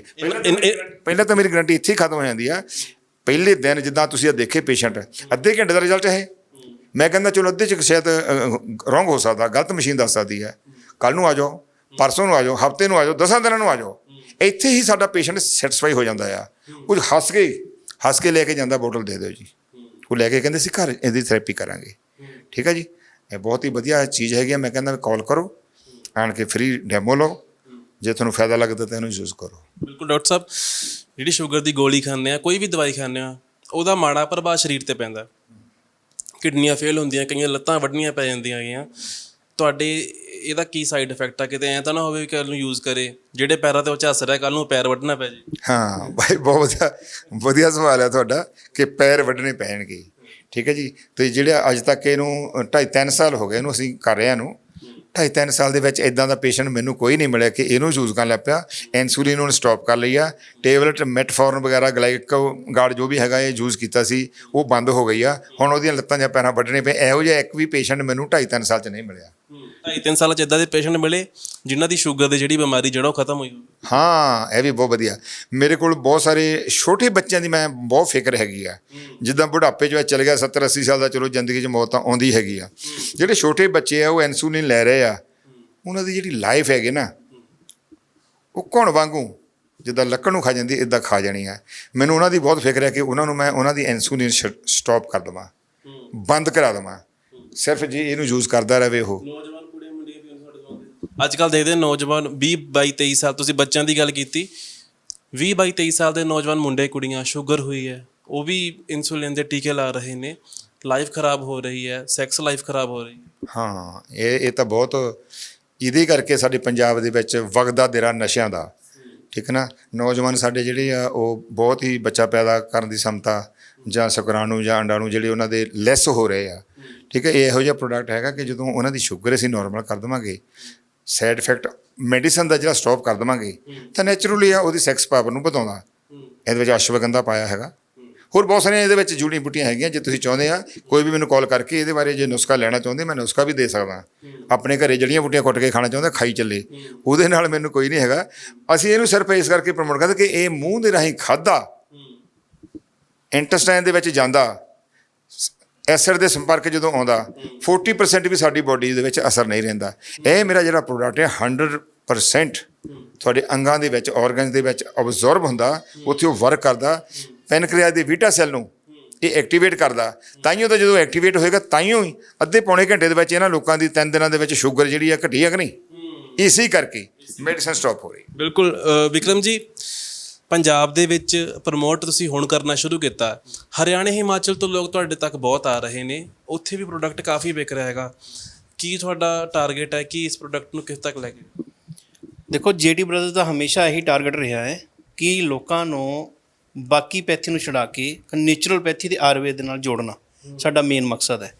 ਪਹਿਲਾਂ ਤਾਂ ਮੇਰੀ ਗਾਰੰਟੀ ਇੱਥੇ ਖਤਮ ਹੋ ਜਾਂਦੀ ਆ। ਪਹਿਲੇ ਦਿਨ ਜਿੱਦਾਂ ਤੁਸੀਂ ਆ ਦੇਖੇ ਪੇਸ਼ੈਂਟ ਅੱਧੇ ਘੰਟੇ ਦਾ ਰਿਜ਼ਲਟ ਹੈ ਮੈਂ ਕਹਿੰਦਾ ਚਲੋ ਅੱਧੇ ਚ ਸ਼ਾਇਦ ਰੋਂਗ ਹੋ ਸਕਦਾ ਗਲਤ ਮਸ਼ੀਨ ਦੱਸ ਸਕਦੀ ਹੈ। ਕੱਲ ਨੂੰ ਆ ਜਾਓ ਪਰਸੋਂ ਨੂੰ ਆ ਜਾਓ ਹਫ਼ਤੇ ਨੂੰ ਆ ਜਾਓ ਦਸਾਂ ਦਿਨਾਂ ਨੂੰ ਆ ਜਾਓ। ਇੱਥੇ ਹੀ ਸਾਡਾ ਪੇਸ਼ੈਂਟ ਸੈਟੀਸਫਾਈ ਹੋ ਜਾਂਦਾ ਆ। ਉਹ ਹੱਸ ਕੇ ਹੱਸ ਕੇ ਲੈ ਕੇ ਜਾਂਦਾ ਬੋਟਲ ਦੇ ਦਿਓ ਜੀ। ਉਹ ਲੈ ਕੇ ਕਹਿੰਦੇ ਸੀ, ਘਰ ਇਹਦੀ ਥੈਰੇਪੀ ਕਰਾਂਗੇ। ਠੀਕ ਹੈ ਜੀ? ਇਹ ਬਹੁਤ ਹੀ ਵਧੀਆ ਚੀਜ਼ ਹੈਗੀ ਆ। ਮੈਂ ਕਹਿੰਦਾ ਕਾਲ ਕਰੋ, ਆਣ ਕੇ ਫ੍ਰੀ ਡੈਮੋ ਲਓ। ਜੇ ਤੁਹਾਨੂੰ ਫਾਇਦਾ ਲੱਗਦਾ ਤਾਂ ਇਹਨੂੰ ਯੂਜ਼ ਕਰੋ। ਬਿਲਕੁਲ ਡਾਕਟਰ ਸਾਹਿਬ, ਜਿਹੜੀ ਸ਼ੂਗਰ ਦੀ ਗੋਲੀ ਖਾਂਦੇ ਆ, ਕੋਈ ਵੀ ਦਵਾਈ ਖਾਂਦੇ ਆ, ਉਹਦਾ ਮਾੜਾ ਪ੍ਰਭਾਵ ਸਰੀਰ ਤੇ ਪੈਂਦਾ। ਕਿਡਨੀਆਂ ਫੇਲ ਹੁੰਦੀਆਂ, ਕਈਆਂ ਲੱਤਾਂ ਵੱਢਣੀਆਂ ਪੈ ਜਾਂਦੀਆਂ ਹੈਗੀਆਂ। ਤੁਹਾਡੇ ਇਹਦਾ ਕੀ ਸਾਈਡ ਇਫੈਕਟ ਆ? ਕਿਤੇ ਐਂ ਤਾਂ ਨਾ ਹੋਵੇ ਕਿ ਕੱਲ ਨੂੰ ਯੂਜ਼ ਕਰੇ। ਜਿਹੜੇ ਪੈਰਾਂ ਤੇ ਉਹ ਝੱਸ ਰਿਹਾ ਕੱਲ ਨੂੰ ਪੈਰ ਵੱਢਣਾ ਪੈ ਜੇ। ਹਾਂ, ਭਾਈ, ਬਹੁਤ ਵਧੀਆ ਵਧੀਆ ਸਵਾਲ ਹੈ ਤੁਹਾਡਾ ਕਿ ਪੈਰ ਵੱਢਣੇ ਪੈਣਗੇ। ਠੀਕ ਹੈ ਜੀ? ਤੇ ਜਿਹੜਾ ਅੱਜ ਤੱਕ ਇਹਨੂੰ ਢਾਈ ਤਿੰਨ ਸਾਲ ਹੋ ਗਏ ਇਹਨੂੰ ਅਸੀਂ ਕਰ ਰਹੇ ਹਾਂ ਨੂੰ ਢਾਈ ਤਿੰਨ ਸਾਲ ਦੇ ਵਿੱਚ ਇਦਾਂ ਦਾ ਪੇਸ਼ੈਂਟ ਮੈਨੂੰ ਕੋਈ ਨਹੀਂ ਮਿਲਿਆ ਕਿ ਇਹਨੂੰ ਯੂਜ਼ ਕਰਨ ਲੱਗ ਪਿਆ। ਇਨਸੂਲਿਨ ਨੂੰ ਸਟਾਪ ਕਰ ਲਈ ਆ। ਟੇਬਲੇਟ ਮੈਟਫੋਰਨ ਵਗੈਰਾ ਗਲਾਈਕੋ ਗਾਰਡ ਜੋ ਵੀ ਹੈਗਾ ਇਹ ਯੂਜ਼ ਕੀਤਾ ਸੀ, ਉਹ ਬੰਦ ਹੋ ਗਈ ਆ। ਹੁਣ ਉਹਦੀਆਂ ਲੱਤਾਂ ਜਾਂ ਪੈਰਾਂ ਵੱਢਣੇ ਪਏ। ਇਹੋ ਜਿਹਾ ਇੱਕ ਵੀ ਪੇਸ਼ੈਂਟ ਮੈਨੂੰ ਢਾਈ ਤਿੰਨ ਸਾਲ ਚ ਨਹੀਂ ਮਿਲਿਆ। ਢਾਈ ਤਿੰਨ ਸਾਲਾਂ ਚ ਇਦਾਂ ਦੇ ਪੇਸ਼ੈਂਟ ਮਿਲੇ ਜਿਨ੍ਹਾਂ ਦੀ ਸ਼ੂਗਰ ਦੀ ਜਿਹੜੀ ਬਿਮਾਰੀ ਜੜੋਂ ਖਤਮ ਹੋਈ ਹੋਵੇ ਹਾਂ ਇਹ ਵੀ ਬਹੁਤ ਵਧੀਆ। ਮੇਰੇ ਕੋਲ ਬਹੁਤ ਸਾਰੇ ਛੋਟੇ ਬੱਚਿਆਂ ਦੀ ਮੈਂ ਬਹੁਤ ਫਿਕਰ ਹੈਗੀ ਆ। ਜਿੱਦਾਂ ਬੁਢਾਪੇ 'ਚ ਵਿੱਚ ਚਲ ਗਿਆ 70 80 ਸਾਲ ਦਾ ਚਲੋ ਜ਼ਿੰਦਗੀ 'ਚ ਮੌਤ ਤਾਂ ਆਉਂਦੀ ਹੈਗੀ ਆ। ਜਿਹੜੇ ਛੋਟੇ ਬੱਚੇ ਆ ਉਹ ਇਨਸੂਲਿਨ ਲੈ ਰਹੇ ਆ। ਉਹਨਾਂ ਦੀ ਜਿਹੜੀ ਲਾਈਫ ਹੈਗੀ ਨਾ ਉਹ ਕੌਣ ਵਾਂਗੂ ਜਿੱਦਾਂ ਲੱਕੜ ਨੂੰ ਖਾ ਜਾਂਦੀ ਇਦਾਂ ਖਾ ਜਾਣੀ ਆ। ਮੈਨੂੰ ਉਹਨਾਂ ਦੀ ਬਹੁਤ ਫਿਕਰ ਹੈ ਕਿ ਉਹਨਾਂ ਨੂੰ ਮੈਂ ਉਹਨਾਂ ਦੀ ਇਨਸੂਲਿਨ ਸਟਾਪ ਕਰ ਦਵਾਂ। ਬੰਦ ਕਰਾ ਦਵਾਂ। ਸਿਰਫ ਜੇ ਇਹਨੂੰ ਯੂਜ਼ ਕਰਦਾ ਰਹੇ ਉਹ। ਨੌਜਵਾਨ ਕੁੜੀਆਂ ਮੁੰਡਿਆਂ ਵੀ ਸਾਡੇ ਕੋਲ ਅੱਜ ਕੱਲ ਦੇਖਦੇ ਨੌਜਵਾਨ 20 22 23 ਸਾਲ ਤੁਸੀਂ ਬੱਚਿਆਂ ਦੀ ਗੱਲ ਕੀਤੀ। 20 22 23 ਸਾਲ ਦੇ ਨੌਜਵਾਨ ਮੁੰਡੇ ਕੁੜੀਆਂ ਸ਼ੂਗਰ ਹੋਈ ਹੈ। ਉਹ ਵੀ ਇਨਸੂਲਿਨ ਦੇ ਟੀਕੇ ਲਾ ਰਹੇ ਨੇ। ਲਾਈਫ ਖਰਾਬ ਹੋ ਰਹੀ ਹੈ ਸੈਕਸ ਲਾਈਫ ਖਰਾਬ ਹੋ ਰਹੀ ਹੈ। ਹਾਂ ਇਹ ਇਹ ਤਾਂ ਬਹੁਤ ਇਹਦੇ ਕਰਕੇ ਸਾਡੇ ਪੰਜਾਬ ਦੇ ਵਿੱਚ ਵਗਦਾ ਦੇਰਾ ਨਸ਼ਿਆਂ ਦਾ। ਠੀਕ ਹੈ ਨਾ? ਨੌਜਵਾਨ ਸਾਡੇ ਜਿਹੜੇ ਆ ਉਹ ਬਹੁਤ ਹੀ ਬੱਚਾ ਪੈਦਾ ਕਰਨ ਦੀ ਸਮਤਾ ਜਾਂ ਸ਼ੁਕਰਾਣੂ ਜਾਂ ਅੰਡਾਣੂ ਜਿਹੜੇ ਉਹਨਾਂ ਦੇ ਲੈਸ ਹੋ ਰਹੇ ਆ। ਠੀਕ ਹੈ ਇਹ ਜਿਹਾ ਪ੍ਰੋਡਕਟ ਹੈਗਾ ਕਿ ਜਦੋਂ ਉਹਨਾਂ ਦੀ ਸ਼ੂਗਰ ਅਸੀਂ ਨਾਰਮਲ ਕਰ ਦੇਵਾਂਗੇ ਸਾਈਡ ਇਫੈਕਟ ਮੈਡੀਸਨ ਦਾ ਜਿਹੜਾ ਸਟਾਪ ਕਰ ਦੇਵਾਂਗੇ ਤਾਂ ਨੇਚਰਲੀ ਆ ਉਹਦੀ ਸੈਕਸ ਪਾਵਰ ਨੂੰ ਵਧਾਉਂਦਾ। ਇਹਦੇ ਵਿੱਚ ਅਸ਼ਵਗੰਧਾ ਪਾਇਆ ਹੈਗਾ। ਹੋਰ ਬਹੁਤ ਸਾਰੀਆਂ ਇਹਦੇ ਵਿੱਚ ਜੂੜੀ ਬੂਟੀਆਂ ਹੈਗੀਆਂ ਜੇ ਤੁਸੀਂ ਚਾਹੁੰਦੇ ਆ ਕੋਈ ਵੀ ਮੈਨੂੰ ਕਾਲ ਕਰਕੇ ਇਹਦੇ ਬਾਰੇ ਜੇ ਨੁਸਖਾ ਲੈਣਾ ਚਾਹੁੰਦੇ ਮੈਂ ਨੁਸਖਾ ਵੀ ਦੇ ਸਕਦਾ। ਆਪਣੇ ਘਰੇ ਜੜੀਆਂ ਬੂਟੀਆਂ ਕੁੱਟ ਕੇ ਖਾਣਾ ਚਾਹੁੰਦਾ ਖਾਈ ਚੱਲੇ। ਉਹਦੇ ਨਾਲ ਮੈਨੂੰ ਕੋਈ ਨਹੀਂ ਹੈਗਾ। ਅਸੀਂ ਇਹਨੂੰ ਸਿਰਫ ਇਸ ਕਰਕੇ ਪ੍ਰਮੋਟ ਕਰਦੇ ਕਿ ਇਹ ਮੂੰਹ ਦੇ ਰਾਹੀਂ ਖਾਦਾ ਇੰਟੈਸਟਾਈਨ ਦੇ ਵਿੱਚ ਜਾਂਦਾ। ਐਸਿਡ ਦੇ ਸੰਪਰਕ ਜਦੋਂ ਆਉਂਦਾ 40% ਵੀ ਸਾਡੀ ਬਾਡੀ ਦੇ ਵਿੱਚ ਅਸਰ ਨਹੀਂ ਰਹਿੰਦਾ। ਇਹ ਮੇਰਾ ਜਿਹੜਾ ਪ੍ਰੋਡਕਟ ਹੈ 100% ਤੁਹਾਡੇ ਅੰਗਾਂ ਦੇ ਵਿੱਚ ਆਰਗਨਸ ਦੇ ਵਿੱਚ ਅਬਜ਼ੌਰਬ ਹੁੰਦਾ ਉੱਥੇ ਉਹ ਵਰਕ ਕਰਦਾ। ਪੈਨਕ੍ਰੀਆਸ ਦੇ ਵੀਟਾ ਸੈੱਲ ਨੂੰ ਇਹ ਐਕਟੀਵੇਟ ਕਰਦਾ। ਤਾਈਓ ਤਾਂ ਜਦੋਂ ਐਕਟੀਵੇਟ ਹੋਏਗਾ ਤਾਈਓ ਹੀ ਅੱਧੇ ਪੌਣੇ ਘੰਟੇ ਦੇ ਵਿੱਚ ਇਹਨਾਂ ਲੋਕਾਂ ਦੀ ਤਿੰਨ ਦਿਨਾਂ ਦੇ ਵਿੱਚ ਸ਼ੂਗਰ ਜਿਹੜੀ ਆ ਘਟੀ ਆ ਕਿ ਨਹੀਂ? ਇਸੇ ਕਰਕੇ ਮੈਡੀਸਨ ਸਟਾਪ ਹੋ ਰਹੀ। ਬਿਲਕੁਲ ਵਿਕਰਮ ਜੀ ਪੰਜਾਬ ਦੇ ਵਿੱਚ ਪ੍ਰਮੋਟ ਤੁਸੀਂ ਹੁਣ ਕਰਨਾ ਸ਼ੁਰੂ ਕੀਤਾ। ਹਰਿਆਣਾ, ਹਿਮਾਚਲ ਤੋਂ ਲੋਕ ਤੁਹਾਡੇ ਤੱਕ ਬਹੁਤ ਆ ਰਹੇ ਨੇ। ਉੱਥੇ ਵੀ ਪ੍ਰੋਡਕਟ ਕਾਫੀ ਵਿਕ ਰਿਹਾ ਹੈਗਾ। ਕੀ ਤੁਹਾਡਾ ਟਾਰਗੇਟ ਹੈ? ਕਿ ਇਸ ਪ੍ਰੋਡਕਟ ਨੂੰ ਕਿਸ ਤੱਕ ਲੈ ਕੇ ਦੇਖੋ ਜੀਟੀ ਬ੍ਰਦਰਸ ਦਾ ਹਮੇਸ਼ਾ ਇਹੀ ਟਾਰਗੇਟ ਰਿਹਾ ਹੈ ਕਿ ਲੋਕਾਂ ਨੂੰ ਬਾਕੀ ਪੈਥੀ ਨੂੰ ਛੁਡਾ ਕੇ ਨੇਚਰਲ ਪੈਥੀ ਤੇ ਆਯੁਰਵੇਦ ਦੇ ਨਾਲ ਜੋੜਨਾ ਸਾਡਾ ਮੇਨ ਮਕਸਦ ਹੈ।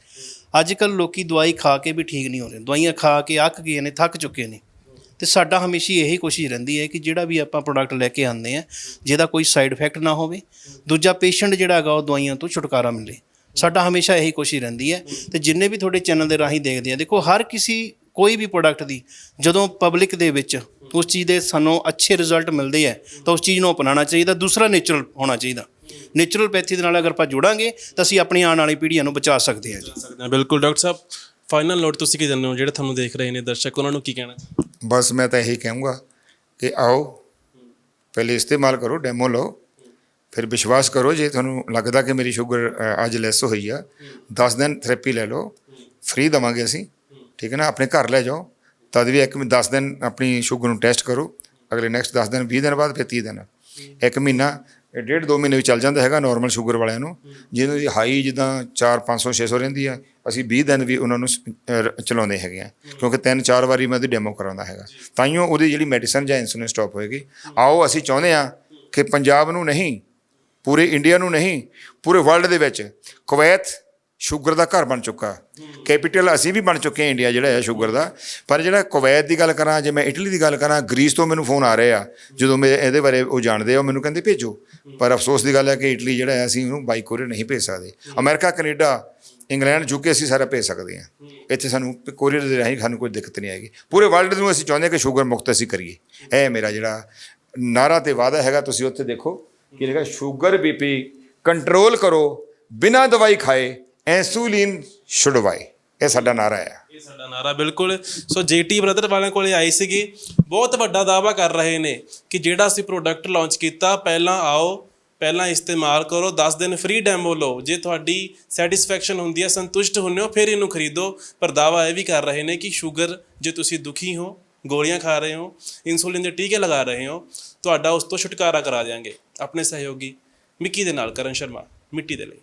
ਅੱਜ ਕੱਲ ਲੋਕੀ ਦਵਾਈ ਖਾ ਕੇ ਵੀ ਠੀਕ ਨਹੀਂ ਹੋ ਰਹੇ। ਦਵਾਈਆਂ ਖਾ ਕੇ ਅੱਕ ਗਏ ਨੇ, ਥੱਕ ਚੁੱਕੇ ਨੇ। ਤੇ ਸਾਡਾ ਹਮੇਸ਼ਾ ਇਹੀ ਕੋਸ਼ਿਸ਼ ਰਹਿੰਦੀ ਹੈ ਕਿ ਜਿਹੜਾ ਵੀ ਆਪਾਂ ਪ੍ਰੋਡਕਟ ਲੈ ਕੇ ਆਉਂਦੇ ਆ ਜਿਹਦਾ ਕੋਈ ਸਾਈਡ ਇਫੈਕਟ ਨਾ ਹੋਵੇ, ਦੂਜਾ ਪੇਸ਼ੈਂਟ ਜਿਹੜਾ ਹੈਗਾ ਉਹ ਦਵਾਈਆਂ ਤੋਂ ਛੁਟਕਾਰਾ ਮਿਲੇ। ਸਾਡਾ ਹਮੇਸ਼ਾ ਇਹੀ ਕੋਸ਼ਿਸ਼ ਰਹਿੰਦੀ ਹੈ ਤੇ ਜਿੰਨੇ ਵੀ ਤੁਹਾਡੇ ਚੈਨਲ ਦੇ ਰਾਹੀਂ ਦੇਖਦੇ ਆ, ਦੇਖੋ ਹਰ ਕਿਸੇ, ਕੋਈ ਵੀ ਪ੍ਰੋਡਕਟ ਦੀ ਜਦੋਂ ਪਬਲਿਕ ਦੇ ਵਿੱਚ ਉਸ ਚੀਜ਼ ਦੇ ਸਾਨੂੰ ਅੱਛੇ ਰਿਜ਼ਲਟ ਮਿਲਦੇ ਆ, ਤਾਂ ਉਸ ਚੀਜ਼ ਨੂੰ ਅਪਣਾਉਣਾ ਚਾਹੀਦਾ, ਦੂਸਰਾ ਨੇਚਰਲ ਹੋਣਾ ਚਾਹੀਦਾ। ਨੇਚਰਲ ਪੈਥੀ ਦੇ ਨਾਲ ਅਗਰ ਆਪਾਂ ਜੁੜਾਂਗੇ, ਤਾਂ ਅਸੀਂ ਆਪਣੀ ਆਉਣ ਵਾਲੀ ਪੀੜ੍ਹੀਆਂ ਨੂੰ ਬਚਾ ਸਕਦੇ ਹਾਂ ਜੀ। ਸਕਦੇ ਹਾਂ, ਬਿਲਕੁਲ ਡਾਕਟਰ ਸਾਹਿਬ ਫਾਈਨਲ ਨੋਟ ਤੁਸੀਂ ਕੀ ਦਿੰਦੇ ਹੋ, ਜਿਹੜੇ ਤੁਹਾਨੂੰ ਦੇਖ ਰਹੇ ਨੇ ਦਰਸ਼ਕ, ਉਹਨਾਂ ਨੂੰ ਕੀ ਕਹਿਣਾ ਬਸ ਮੈਂ ਤਾਂ ਇਹੀ ਕਹੂੰਗਾ ਕਿ ਆਓ, ਪਹਿਲੇ ਇਸਤੇਮਾਲ ਕਰੋ ਡੈਮੋ ਲਓ। ਫਿਰ ਵਿਸ਼ਵਾਸ ਕਰੋ ਜੇ ਤੁਹਾਨੂੰ ਲੱਗਦਾ ਕਿ ਮੇਰੀ ਸ਼ੂਗਰ ਅੱਜ ਲੈਸ ਹੋਈ ਆ 10 ਦਿਨ ਥੈਰੇਪੀ ਲੈ ਲਓ। ਫ੍ਰੀ ਦਵਾਂਗੇ ਅਸੀਂ, ਠੀਕ ਹੈ ਨਾ? ਆਪਣੇ ਘਰ ਲੈ ਜਾਓ। ਤਦ ਵੀ ਇੱਕ 10 ਦਿਨ ਆਪਣੀ ਸ਼ੂਗਰ ਨੂੰ ਟੈਸਟ ਕਰੋ। ਅਗਲੇ ਨੈਕਸਟ 10 ਦਿਨ 20 ਦਿਨ ਬਾਅਦ ਫਿਰ 30 ਦਿਨ। ਇੱਕ ਮਹੀਨਾ ਡੇਢ ਦੋ ਮਹੀਨੇ ਵੀ ਚੱਲ ਜਾਂਦਾ ਹੈਗਾ ਨਾਰਮਲ ਸ਼ੂਗਰ ਵਾਲਿਆਂ ਨੂੰ। ਜਿਹਨਾਂ ਦੀ ਹਾਈ ਜਿੱਦਾਂ 4 500 600 ਰਹਿੰਦੀ ਆ। ਅਸੀਂ 20 ਦਿਨ ਵੀ ਉਹਨਾਂ ਨੂੰ ਚਲਾਉਂਦੇ ਹੈਗੇ ਆ ਕਿਉਂਕਿ ਤਿੰਨ ਚਾਰ ਵਾਰੀ ਮੈਂ ਉਹਦੀ ਡੈਮੋ ਕਰਾਉਂਦਾ ਹੈਗਾ। ਤਾਈਓ ਉਹਦੀ ਜਿਹੜੀ ਮੈਡੀਸਨ ਜਾਂ ਇਨਸੂਲਿਨ ਸਟਾਪ ਹੋਏਗੀ। ਆਓ ਅਸੀਂ ਚਾਹੁੰਦੇ ਆ ਕਿ ਪੰਜਾਬ ਨੂੰ ਨਹੀਂ, ਪੂਰੇ ਇੰਡੀਆ ਨੂੰ ਨਹੀਂ, ਪੂਰੇ ਵਰਲਡ ਦੇ ਵਿੱਚ ਕੁਵੈਤ ਸ਼ੂਗਰ ਦਾ ਘਰ ਬਣ ਚੁੱਕਾ। ਕੈਪੀਟਲ ਅਸੀਂ ਵੀ ਬਣ ਚੁੱਕੇ ਹਾਂ ਇੰਡੀਆ ਜਿਹੜਾ ਹੈ ਸ਼ੂਗਰ ਦਾ। ਪਰ ਜਿਹੜਾ ਕੁਵੈਤ ਦੀ ਗੱਲ ਕਰਾਂ ਜੇ ਮੈਂ ਇਟਲੀ ਦੀ ਗੱਲ ਕਰਾਂ ਗ੍ਰੀਸ ਤੋਂ ਮੈਨੂੰ ਫੋਨ ਆ ਰਹੇ ਆ। ਜਦੋਂ ਮੈਂ ਇਹਦੇ ਬਾਰੇ ਉਹ ਜਾਣਦੇ ਆ, ਉਹ ਮੈਨੂੰ ਕਹਿੰਦੇ ਭੇਜੋ। ਪਰ ਅਫਸੋਸ ਦੀ ਗੱਲ ਹੈ ਕਿ ਇਟਲੀ ਜਿਹੜਾ ਹੈ, ਅਸੀਂ ਉਹਨੂੰ ਬਾਈ ਕੋਰੀਅਰ ਨਹੀਂ ਭੇਜ ਸਕਦੇ। ਅਮਰੀਕਾ, ਕੈਨੇਡਾ ਇੰਗਲੈਂਡ ਯੂਕੇ ਅਸੀਂ ਸਾਰਾ ਭੇਜ ਸਕਦੇ ਹਾਂ। ਇੱਥੇ ਸਾਨੂੰ ਕੋਰੀਅਰ ਦੇ ਰਾਹੀਂ ਸਾਨੂੰ ਕੋਈ ਦਿੱਕਤ ਨਹੀਂ ਆਏਗੀ। ਪੂਰੇ ਵਰਲਡ ਨੂੰ ਅਸੀਂ ਚਾਹੁੰਦੇ ਹਾਂ ਕਿ ਸ਼ੂਗਰ ਮੁਕਤ ਅਸੀਂ ਕਰੀਏ। ਇਹ ਮੇਰਾ ਜਿਹੜਾ ਨਾਰਾ ਤੇ ਵਾਅਦਾ ਹੈਗਾ, ਤੁਸੀਂ ਉੱਥੇ ਦੇਖੋ ਕਿ ਲਿਖਿਆ ਸ਼ੂਗਰ ਬੀਪੀ ਕੰਟਰੋਲ ਕਰੋ, ਬਿਨਾਂ ਦਵਾਈ ਖਾਏ ਇਨਸੂਲਿਨ ਛੁਡਵਾਏ। ਇਹ ਸਾਡਾ ਨਾਰਾ ਹੈ। ਇਹ ਸਾਡਾ ਨਾਰਾ, ਬਿਲਕੁਲ। ਸੋ ਜੀਟੀ ਬ੍ਰਦਰ ਵਾਲਿਆਂ ਕੋਲੇ ਆਏ ਸੀਗੇ। ਬਹੁਤ ਵੱਡਾ ਦਾਅਵਾ ਕਰ ਰਹੇ ਨੇ ਕਿ ਜਿਹੜਾ ਅਸੀਂ ਪ੍ਰੋਡਕਟ ਲਾਂਚ ਕੀਤਾ, ਪਹਿਲਾਂ ਆਓ ਪਹਿਲਾਂ ਇਸਤੇਮਾਲ ਕਰੋ 10 ਦਿਨ ਫ੍ਰੀ ਡੈਮੋ ਲਓ। ਜੇ ਤੁਹਾਡੀ ਸੈਟੀਸਫੈਕਸ਼ਨ ਹੁੰਦੀ ਹੈ, ਸੰਤੁਸ਼ਟ ਹੁੰਨੇ ਹੋ, ਫਿਰ ਇਹਨੂੰ ਖਰੀਦੋ। ਪਰ ਦਾਅਵਾ ਇਹ ਵੀ ਕਰ ਰਹੇ ਨੇ ਕਿ ਸ਼ੂਗਰ ਜੇ ਤੁਸੀਂ ਦੁਖੀ ਹੋ, ਗੋਲੀਆਂ ਖਾ ਰਹੇ ਹੋ ਇਨਸੂਲਿਨ ਦੇ ਟੀਕੇ ਲਗਾ ਰਹੇ ਹੋ, ਤੁਹਾਡਾ ਉਸ ਤੋਂ ਛੁਟਕਾਰਾ ਕਰਾ ਦਿਆਂਗੇ। ਆਪਣੇ ਸਹਿਯੋਗੀ ਮਿੱਕੀ ਦੇ ਨਾਲ ਕਰਨ ਸ਼ਰਮਾ, ਮਿੱਟੀ ਦੇ ਲਈ।